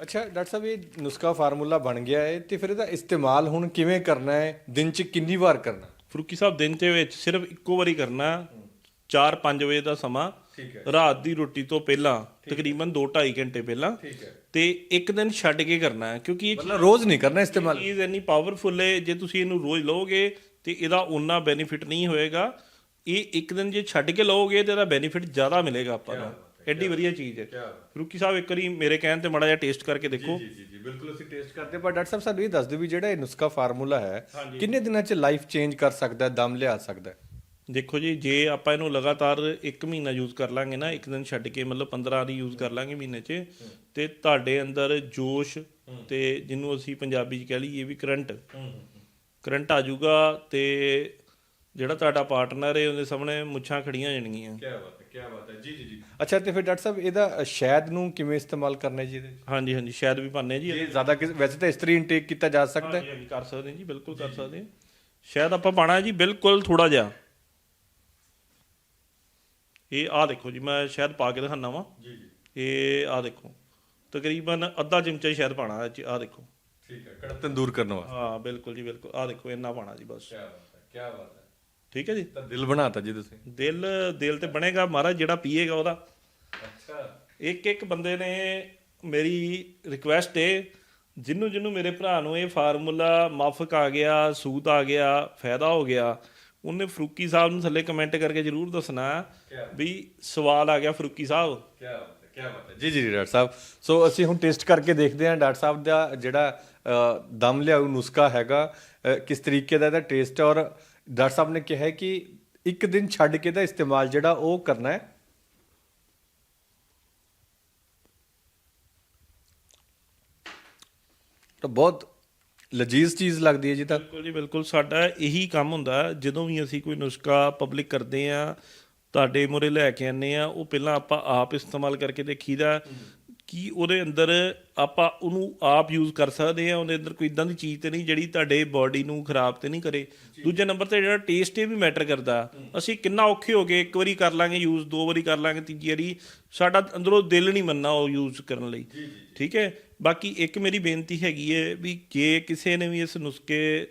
ਅੱਛਾ, ਡਾਕਟਰ ਸਾਹਿਬ, ਇਹ ਨੁਸਖਾ ਫਾਰਮੂਲਾ ਬਣ ਗਿਆ ਹੈ ਤੇ ਫਿਰ ਇਹਦਾ ਇਸਤੇਮਾਲ ਹੁਣ ਕਿਵੇਂ ਕਰਨਾ ਹੈ? ਦਿਨ 'ਚ ਕਿੰਨੀ ਵਾਰ ਕਰਨਾ?
ਫਰੂਕੀ ਸਾਹਿਬ, ਦਿਨ ਦੇ ਵਿੱਚ ਸਿਰਫ ਇੱਕੋ ਵਾਰੀ ਕਰਨਾ 4-5 ਵਜੇ ਦਾ ਸਮਾਂ
ਠੀਕ ਹੈ।
ਰਾਤ ਦੀ ਰੋਟੀ ਤੋਂ ਪਹਿਲਾਂ ਤਕਰੀਬਨ 2-2.5 ਘੰਟੇ ਪਹਿਲਾਂ
ਠੀਕ ਹੈ।
ਤੇ ਇੱਕ ਦਿਨ ਛੱਡ ਕੇ ਕਰਨਾ ਹੈ ਕਿਉਂਕਿ ਇਹ
ਮਤਲਬ ਰੋਜ਼ ਨਹੀਂ ਕਰਨਾ ਇਸਤੇਮਾਲ।
ਚੀਜ਼ ਇੰਨੀ ਪਾਵਰਫੁਲ ਹੈ ਜੇ ਤੁਸੀਂ ਇਹਨੂੰ ਰੋਜ਼ ਲਓਗੇ ਤੇ ਇਹਦਾ ਓਨਾ ਬੈਨੀਫਿਟ ਨਹੀਂ ਹੋਏਗਾ। ਇਹ ਇੱਕ ਦਿਨ ਜੇ ਛੱਡ ਕੇ ਲਓਗੇ ਤੇ ਇਹਦਾ ਬੈਨੀਫਿਟ ਜ਼ਿਆਦਾ ਮਿਲੇਗਾ ਆਪਾਂ ਨੂੰ। ਐਡੀ ਵਧੀਆ ਚੀਜ਼ ਹੈ। ਰੁਕੀ ਸਾਹਿਬ ਇੱਕ ਵਾਰੀ ਮੇਰੇ ਕਹਿਣ ਤੇ ਮਾੜਾ ਜਿਹਾ ਟੇਸਟ ਕਰਕੇ ਦੇਖੋ।
ਜੀ ਜੀ ਜੀ ਬਿਲਕੁਲ ਅਸੀਂ ਟੈਸਟ ਕਰਦੇ ਹਾਂ। ਪਰ ਡਾਕਟਰ ਸਾਹਿਬ ਸਾਨੂੰ ਇਹ ਦੱਸ ਦਿਓ ਵੀ ਜਿਹੜਾ ਇਹ ਨੁਸਖਾ ਫਾਰਮੂਲਾ ਹੈ ਕਿੰਨੇ ਦਿਨਾਂ 'ਚ ਲਾਈਫ ਚੇਂਜ ਕਰ ਸਕਦਾ ਹੈ ਦਮ ਲਿਆ ਸਕਦਾ ਹੈ?
ਦੇਖੋ ਜੀ ਜੇ ਆਪਾਂ ਇਹਨੂੰ ਲਗਾਤਾਰ 1 ਮਹੀਨਾ ਯੂਜ਼ ਕਰ ਲਾਂਗੇ ਨਾ ਇੱਕ ਦਿਨ ਛੱਡ ਕੇ ਮਤਲਬ 15 ਦੀ ਯੂਜ਼ ਕਰ ਲਾਂਗੇ ਮਹੀਨੇ 'ਚ ਤੇ ਤੁਹਾਡੇ ਅੰਦਰ ਜੋਸ਼ ਤੇ ਜਿਹਨੂੰ ਅਸੀਂ ਪੰਜਾਬੀ 'ਚ ਕਹਿ ਲਈਏ ਵੀ ਕਰੰਟ ਕਰੰਟ ਆ ਜਾਊਗਾ ਤੇ ਜਿਹੜਾ ਤੁਹਾਡਾ ਪਾਰਟਨਰ ਹੈ ਉਹਦੇ ਸਾਹਮਣੇ ਮੁੱਛਾਂ ਖੜੀਆਂ ਹੋ ਜਾਣਗੀਆਂ।
ਕੀ ਬਾਤ ਹੈ ਕੀ ਬਾਤ ਹੈ। ਜੀ ਜੀ ਜੀ। ਅੱਛਾ ਤੇ ਫਿਰ ਡਾਕਟਰ ਸਾਹਿਬ ਇਹਦਾ ਸ਼ਹਿਦ ਨੂੰ ਕਿਵੇਂ ਇਸਤੇਮਾਲ ਕਰਨਾ ਜੀ ਇਹਦੇ
ਹਾਂਜੀ ਹਾਂਜੀ ਸ਼ਾਇਦ ਵੀ ਪਾਣੇ ਜੀ।
ਇਹ ਜ਼ਿਆਦਾ ਕਿਸ- ਵੈਸੇ ਤਾਂ ਇਸ ਤਰੀ ਇਨਟੇਕ ਕੀਤਾ ਜਾ ਸਕਦਾ ਹੈ।
ਕਰ ਸਕਦੇ ਜੀ ਬਿਲਕੁਲ ਕਰ ਸਕਦੇ ਹਾਂ। ਸ਼ਾਇਦ ਆਪਾਂ ਪਾਣਾ ਜੀ ਬਿਲਕੁਲ ਥੋੜਾ ਜਿਹਾ। ਇਹ ਆ ਦੇਖੋ ਜੀ ਮੈਂ ਸ਼ਾਇਦ ਪਾ ਕੇ ਦਿਖਾਣਾ ਵਾਂ।
ਜੀ ਜੀ।
ਇਹ ਆ ਦੇਖੋ ਤਕਰੀਬਨ ਅੱਧਾ ਚਮਚਾ ਹੀ ਸ਼ਾਇਦ ਪਾਣਾ 'ਚ ਆ ਦੇਖੋ।
ਠੀਕ ਹੈ ਕੜਕ ਤੰਦੂਰ ਕਰਨ ਵਾਸਤੇ।
ਹਾਂ ਬਿਲਕੁਲ ਜੀ ਬਿਲਕੁਲ। ਆ ਦੇਖੋ ਇੰਨਾ ਪਾਣਾ ਜੀ ਬਸ।
ਕੀ ਬਾਤ ਹੈ ਕੀ ਬਾਤ ਹੈ।
ਠੀਕ ਹੈ ਜੀ?
ਤਾਂ ਦਿਲ ਬਣਾਤਾ ਜੀ ਤੁਸੀਂ।
ਦਿਲ ਦਿਲ ਤੇ ਬਣੇਗਾ ਮਹਾਰਾਜ ਜਿਹੜਾ ਪੀਏਗਾ ਉਹਦਾ।
ਅੱਛਾ।
ਇੱਕ ਇੱਕ ਬੰਦੇ ਨੇ ਮੇਰੀ ਰਿਕੁਐਸਟ ਹੈ ਜਿਹਨੂੰ ਜਿਹਨੂੰ ਮੇਰੇ ਭਰਾ ਨੂੰ ਇਹ ਫਾਰਮੂਲਾ ਮਾਫਕ ਆ ਗਿਆ ਸੂਤ ਆ ਗਿਆ ਫਾਇਦਾ ਹੋ ਗਿਆ ਉਹਨੇ ਫਰੂਕੀ ਸਾਹਿਬ ਨੂੰ ਥੱਲੇ ਕਮੈਂਟ ਕਰਕੇ ਜਰੂਰ ਦੱਸਣਾ ਵੀ ਸਵਾਲ ਆ ਗਿਆ ਫਰੂਕੀ ਸਾਹਿਬ।
ਕੀ ਕੀ ਬਾਤ ਹੈ। ਜੀ ਜੀ ਜੀ, ਡਾਕਟਰ ਸਾਹਿਬ। ਸੋ ਅਸੀਂ ਹੁਣ ਟੈਸਟ ਕਰਕੇ ਦੇਖਦੇ ਹਾਂ ਡਾਕਟਰ ਸਾਹਿਬ ਦਾ ਜਿਹੜਾ ਦਮ ਲਿਆਉ ਨੁਸਖਾ ਹੈਗਾ ਕਿਸ ਤਰੀਕੇ ਦਾ ਇਹਦਾ ਟੇਸਟ ਔਰ ਡਾਕਟਰ ਸਾਹਿਬ ਨੇ ਕਿਹਾ ਹੈ ਕਿ ਇੱਕ ਦਿਨ ਛੱਡ ਕੇ ਦਾ ਇਸਤੇਮਾਲ ਜਿਹੜਾ ਉਹ ਕਰਨਾ ਹੈ। ਤਾਂ ਬਹੁਤ ਲਜੀਜ਼ ਚੀਜ਼ ਲੱਗਦੀ ਹੈ ਜੀ ਤਾਂ।
ਬਿਲਕੁਲ ਜੀ, ਬਿਲਕੁਲ। ਸਾਡਾ ਇਹੀ ਕੰਮ ਹੁੰਦਾ, ਜਦੋਂ ਵੀ ਅਸੀਂ ਕੋਈ ਨੁਸਖਾ ਪਬਲਿਕ ਕਰਦੇ ਆ ਤੁਹਾਡੇ ਮੂਹਰੇ ਲੈ ਕੇ ਆਨੇ ਆ ਉਹ ਪਹਿਲਾਂ ਆਪਾਂ ਆਪ ਇਸਤੇਮਾਲ ਕਰਕੇ ਦੇਖੀਦਾ। ਕਿ ਉਹਦੇ ਅੰਦਰ ਆਪਾਂ ਉਹਨੂੰ ਆਪ ਯੂਜ਼ ਕਰ ਸਕਦੇ ਆ ਉਹਦੇ ਅੰਦਰ ਕੋਈ ਇਦਾਂ ਦੀ ਚੀਜ਼ ਤੇ ਨਹੀਂ ਜਿਹੜੀ ਤੁਹਾਡੇ ਬਾਡੀ ਨੂੰ ਖਰਾਬ ਤੇ ਨਹੀਂ ਕਰੇ? ਦੂਜੇ ਨੰਬਰ ਤੇ ਜਿਹੜਾ ਟੇਸਟ ਇਹ ਵੀ ਮੈਟਰ ਕਰਦਾ। ਅਸੀਂ ਕਿੰਨਾ ਔਖੇ ਹੋ ਗਏ ਇੱਕ ਵਾਰੀ ਕਰ ਲਾਂਗੇ ਯੂਜ਼ ਦੋ ਵਾਰੀ ਕਰ ਲਾਂਗੇ ਤੀਜੀ ਵਾਰੀ ਸਾਡਾ ਅੰਦਰੋਂ ਦਿਲ ਨਹੀਂ ਮੰਨਣਾ ਉਹ ਯੂਜ਼ ਕਰਨ ਲਈ। ਠੀਕ ਹੈ? ਬਾਕੀ ਇੱਕ ਮੇਰੀ ਬੇਨਤੀ ਹੈਗੀ ਹੈ ਵੀ ਜੇ ਕਿਸੇ ਨੇ ਵੀ ਇਸ ਨੁਸਖੇ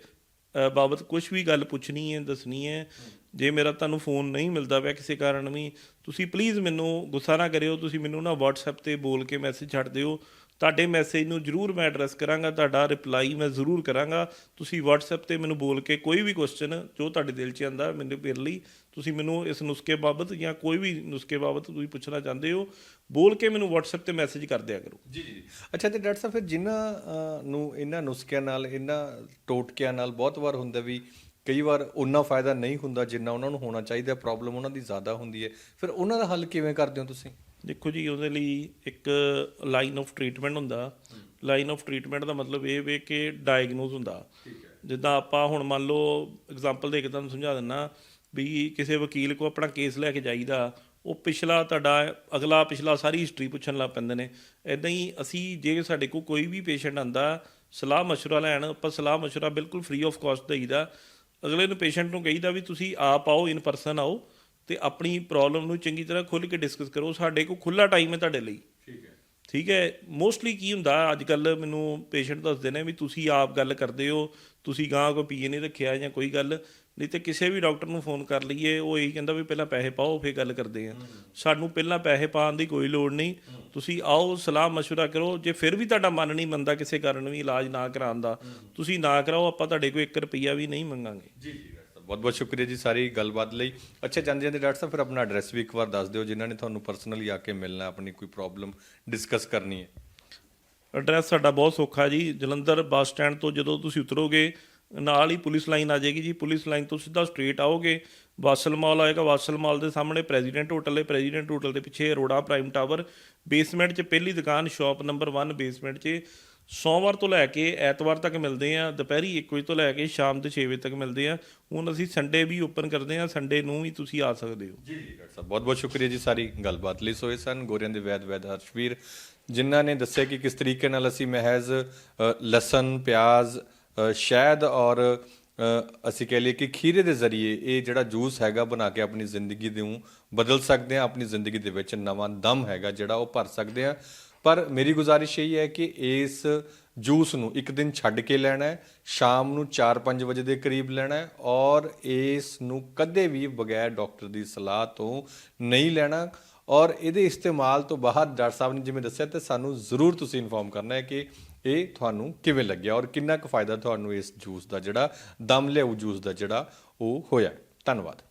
ਬਾਬਤ ਕੁਝ ਵੀ ਗੱਲ ਪੁੱਛਣੀ ਹੈ ਦੱਸਣੀ ਹੈ ਜੇ ਮੇਰਾ ਤੁਹਾਨੂੰ ਫੋਨ ਨਹੀਂ ਮਿਲਦਾ ਪਿਆ ਕਿਸੇ ਕਾਰਨ ਵੀ ਤੁਸੀਂ ਪਲੀਜ਼ ਮੈਨੂੰ ਗੁੱਸਾ ਨਾ ਕਰਿਓ, ਤੁਸੀਂ ਮੈਨੂੰ ਨਾ WhatsApp ਤੇ ਬੋਲ ਕੇ ਮੈਸੇਜ ਛੱਡ ਦਿਓ। ਤੁਹਾਡੇ ਮੈਸੇਜ ਨੂੰ ਜਰੂਰ ਮੈਂ ਐਡਰੈਸ ਕਰਾਂਗਾ, ਤੁਹਾਡਾ ਰਿਪਲਾਈ ਮੈਂ ਜ਼ਰੂਰ ਕਰਾਂਗਾ। ਤੁਸੀਂ WhatsApp ਤੇ ਮੈਨੂੰ ਬੋਲ ਕੇ ਕੋਈ ਵੀ ਕੁਐਸਚਨ ਜੋ ਤੁਹਾਡੇ ਦਿਲ 'ਚ ਆਂਦਾ ਮੈਨੂੰ ਮੇਰੇ ਲਈ, ਤੁਸੀਂ ਮੈਨੂੰ ਇਸ ਨੁਸਖੇ ਬਾਬਤ ਜਾਂ ਕੋਈ ਵੀ ਨੁਸਖੇ ਬਾਬਤ ਤੁਸੀਂ ਪੁੱਛਣਾ ਚਾਹੁੰਦੇ ਹੋ, ਬੋਲ ਕੇ ਮੈਨੂੰ WhatsApp ਤੇ ਮੈਸੇਜ ਕਰ ਦਿਆ ਕਰੋ।
ਜੀ ਜੀ ਅੱਛਾ ਤੇ ਡਾਕਟਰ ਸਾਹਿਬ, ਫਿਰ ਜਿਨ੍ਹਾਂ ਨੂੰ ਇਹਨਾਂ ਨੁਸਖਿਆਂ ਨਾਲ, ਇਹਨਾਂ ਟੋਟਕਿਆਂ ਨਾਲ ਬਹੁਤ ਵਾਰ ਹੁੰਦਾ ਵੀ ਕਈ ਵਾਰ ਉਹਨਾਂ ਫਾਇਦਾ ਨਹੀਂ ਹੁੰਦਾ ਜਿੰਨਾ ਉਹਨਾਂ ਨੂੰ ਹੋਣਾ ਚਾਹੀਦਾ ਪ੍ਰੋਬਲਮ ਉਹਨਾਂ ਦੀ ਜ਼ਿਆਦਾ ਹੁੰਦੀ ਹੈ ਫਿਰ ਉਹਨਾਂ ਦਾ ਹੱਲ ਕਿਵੇਂ ਕਰਦੇ ਹੋ ਤੁਸੀਂ
ਦੇਖੋ ਜੀ ਉਹਦੇ ਲਈ ਇੱਕ ਲਾਈਨ ਆਫ ਟ੍ਰੀਟਮੈਂਟ ਹੁੰਦਾ ਲਾਈਨ ਆਫ ਟ੍ਰੀਟਮੈਂਟ ਦਾ ਮਤਲਬ ਇਹ ਵੇ ਕਿ ਡਾਇਗਨੋਸ ਹੁੰਦਾ ਜਿੱਦਾਂ ਆਪਾਂ ਹੁਣ ਮੰਨ ਲਓ ਐਗਜ਼ਾਮਪਲ ਦੇ ਕੇ ਤੁਹਾਨੂੰ ਸਮਝਾ ਦਿੰਨਾ ਵੀ ਕਿਸੇ ਵਕੀਲ ਕੋ ਆਪਣਾ ਕੇਸ ਲੈ ਕੇ ਜਾਈਦਾ ਉਹ ਪਿਛਲਾ ਤੁਹਾਡਾ ਅਗਲਾ ਪਿਛਲਾ ਸਾਰੀ ਹਿਸਟਰੀ ਪੁੱਛਣ ਲੱਗ ਪੈਂਦੇ ਨੇ ਐਦਾਂ ਹੀ ਅਸੀਂ ਜੇ ਸਾਡੇ ਕੋ ਕੋਈ ਵੀ ਪੇਸ਼ੈਂਟ ਆਂਦਾ ਸਲਾਹ مشورہ ਲੈਣ ਆਪਾਂ ਸਲਾਹ مشورہ ਬਿਲਕੁਲ ਫ੍ਰੀ ਆਫ ਕਾਸਟ ਦੇਈਦਾ ਅਗਲੇ ਨੂੰ ਪੇਸ਼ੈਂਟ ਨੂੰ ਕਹੀਦਾ ਵੀ ਤੁਸੀਂ ਆਪ ਆਓ ਇਨ ਪਰਸਨ ਆਓ ਤੇ ਆਪਣੀ ਪ੍ਰੋਬਲਮ ਨੂੰ ਚੰਗੀ ਤਰ੍ਹਾਂ ਖੁੱਲ ਕੇ ਡਿਸਕਸ ਕਰੋ। ਸਾਡੇ ਕੋਲ ਖੁੱਲਾ ਟਾਈਮ ਹੈ ਤੁਹਾਡੇ ਲਈ।
ਠੀਕ ਹੈ।
ਠੀਕ ਹੈ? ਮੋਸਟਲੀ ਕੀ ਹੁੰਦਾ ਅੱਜ ਕੱਲ ਮੈਨੂੰ ਪੇਸ਼ੈਂਟ ਦੱਸਦੇ ਨੇ ਵੀ ਤੁਸੀਂ ਆਪ ਗੱਲ ਕਰਦੇ ਹੋ ਤੁਸੀਂ ਗਾਂ ਕੋਈ ਪੀਏ ਨਹੀਂ ਰੱਖਿਆ ਜਾਂ ਕੋਈ ਗੱਲ। ਨਹੀਂ ਤੇ ਕਿਸੇ ਵੀ ਡਾਕਟਰ ਨੂੰ ਫੋਨ ਕਰ ਲਈਏ ਉਹ ਇਹੀ ਕਹਿੰਦਾ ਵੀ ਪਹਿਲਾਂ ਪੈਸੇ ਪਾਓ ਫੇਰ ਗੱਲ ਕਰਦੇ ਆ ਸਾਨੂੰ ਪਹਿਲਾਂ ਪੈਸੇ ਪਾਉਣ ਦੀ ਕੋਈ ਲੋੜ ਨਹੀਂ ਤੁਸੀਂ ਆਓ ਸਲਾਹ مشورہ ਕਰੋ ਜੇ ਫਿਰ ਵੀ ਤੁਹਾਡਾ ਮਨ ਨਹੀਂ ਮੰਨਦਾ ਕਿਸੇ ਕਾਰਨ ਵੀ ਇਲਾਜ ਨਾ ਕਰਾਉਣ ਦਾ ਤੁਸੀਂ ਨਾ ਕਰਾਓ ਆਪਾਂ ਤੁਹਾਡੇ ਕੋਲ 1 ਰੁਪਿਆ ਵੀ ਨਹੀਂ ਮੰਗਾਂਗੇ
ਜੀ ਜੀ ਡਾਕਟਰ ਸਾਹਿਬ ਬਹੁਤ ਬਹੁਤ ਸ਼ੁਕਰੀਆ ਜੀ ਸਾਰੀ ਗੱਲਬਾਤ ਲਈ ਅੱਛਾ ਜਾਂਦੇ ਜਾਂਦੇ ਡਾਕਟਰ ਸਾਹਿਬ ਫਿਰ ਆਪਣਾ ਐਡਰੈਸ ਵੀ ਇੱਕ ਵਾਰ ਦੱਸ ਦਿਓ ਜਿਨ੍ਹਾਂ ਨੇ ਤੁਹਾਨੂੰ ਪਰਸਨਲੀ ਆ ਕੇ ਮਿਲਣਾ ਆਪਣੀ ਕੋਈ ਪ੍ਰੋਬਲਮ ਡਿਸਕਸ ਕਰਨੀ ਹੈ
ਐਡਰੈਸ ਸਾਡਾ ਬਹੁਤ ਸੌਖਾ ਜੀ ਜਲੰਧਰ ਬੱਸ ਸਟੈਂਡ ਤੋਂ ਜਦੋਂ ਤੁਸੀਂ ਉਤਰੋਗੇ ਨਾਲ ਹੀ ਪੁਲਿਸ ਲਾਈਨ ਆ ਜਾਏਗੀ ਜੀ। ਪੁਲਿਸ ਲਾਈਨ ਤੋਂ ਸਿੱਧਾ ਸਟ੍ਰੇਟ ਆਓਗੇ, ਵਾਸਲ ਮਾਲ ਆਏਗਾ। ਵਾਸਲ ਮਾਲ ਦੇ ਸਾਹਮਣੇ ਪ੍ਰੈਜ਼ੀਡੈਂਟ ਹੋਟਲ ਹੈ। ਪ੍ਰੈਜ਼ੀਡੈਂਟ ਹੋਟਲ ਦੇ ਪਿੱਛੇ ਅਰੋੜਾ ਪ੍ਰਾਈਮ ਟਾਵਰ ਬੇਸਮੈਂਟ 'ਚ ਪਹਿਲੀ ਦੁਕਾਨ ਸ਼ਾਪ ਨੰਬਰ 1 ਬੇਸਮੈਂਟ 'ਚ। ਸੋਮਵਾਰ ਤੋਂ ਲੈ ਕੇ ਐਤਵਾਰ ਤੱਕ ਮਿਲਦੇ ਆ। ਦੁਪਹਿਰੀ 1 ਵਜੇ ਤੋਂ ਲੈ ਕੇ ਸ਼ਾਮ ਦੇ 6 ਵਜੇ ਤੱਕ ਮਿਲਦੇ ਆ। ਹੁਣ ਅਸੀਂ ਸੰਡੇ ਵੀ ਓਪਨ ਕਰਦੇ ਆ। ਸੰਡੇ ਨੂੰ ਵੀ ਤੁਸੀਂ ਆ ਸਕਦੇ ਹੋ।
ਜੀ ਜੀ, ਡਾਕਟਰ ਸਾਹਿਬ ਬਹੁਤ ਬਹੁਤ ਸ਼ੁਕਰੀਆ ਜੀ ਸਾਰੀ ਗੱਲਬਾਤ ਲਈ ਸੋਏ ਸਨ। ਗੋਰਿਆਂ ਦੇ ਵੈਦ ਵੈਦ ਹਰਸ਼ਵੀਰ, ਜਿਨ੍ਹਾਂ ਨੇ ਦੱਸਿਆ ਕਿ ਕਿਸ ਤਰੀਕੇ ਨਾਲ ਅਸੀਂ ਮਹਿਜ਼ ਲਸਣ, ਪਿਆਜ਼ ਸ਼ਹਿਦ ਔਰ ਅਸੀਂ ਕਹਿ ਲਈਏ ਕਿ ਖੀਰੇ ਦੇ ਜ਼ਰੀਏ ਇਹ ਜਿਹੜਾ ਜੂਸ ਹੈਗਾ ਬਣਾ ਕੇ ਆਪਣੀ ਜ਼ਿੰਦਗੀ ਨੂੰ ਬਦਲ ਸਕਦੇ ਆ ਆਪਣੀ ਜ਼ਿੰਦਗੀ ਦੇ ਵਿੱਚ ਨਵਾਂ ਦਮ ਹੈਗਾ ਜਿਹੜਾ ਉਹ ਭਰ ਸਕਦੇ ਆ ਪਰ ਮੇਰੀ ਗੁਜ਼ਾਰਿਸ਼ ਇਹ ਹੈ ਕਿ ਇਸ ਜੂਸ ਨੂੰ ਇੱਕ ਦਿਨ ਛੱਡ ਕੇ ਲੈਣਾ ਹੈ, ਸ਼ਾਮ ਨੂੰ 4-5 ਵਜੇ ਦੇ ਕਰੀਬ ਲੈਣਾ ਹੈ ਔਰ ਇਸ ਨੂੰ ਕਦੇ ਵੀ ਬਗੈਰ ਡਾਕਟਰ ਦੀ ਸਲਾਹ ਤੋਂ ਨਹੀਂ ਲੈਣਾ। ਔਰ ਇਹਦੇ ਇਸਤੇਮਾਲ ਤੋਂ ਬਾਅਦ ਡਾਕਟਰ ਸਾਹਿਬ ਨੇ ਜਿਵੇਂ ਦੱਸਿਆ ਤੇ ਸਾਨੂੰ ਜ਼ਰੂਰ ਤੁਸੀਂ ਇਨਫੋਰਮ ਕਰਨਾ ਹੈ ਕਿ ਇਹ ਤੁਹਾਨੂੰ ਕਿਵੇਂ ਲੱਗਿਆ ਔਰ ਕਿੰਨਾ ਕੁ ਫਾਇਦਾ ਤੁਹਾਨੂੰ ਇਸ ਜੂਸ ਦਾ ਜਿਹੜਾ, ਦਮ ਲਿਆਊ ਜੂਸ ਦਾ ਜਿਹੜਾ ਉਹ ਹੋਇਆ? ਧੰਨਵਾਦ।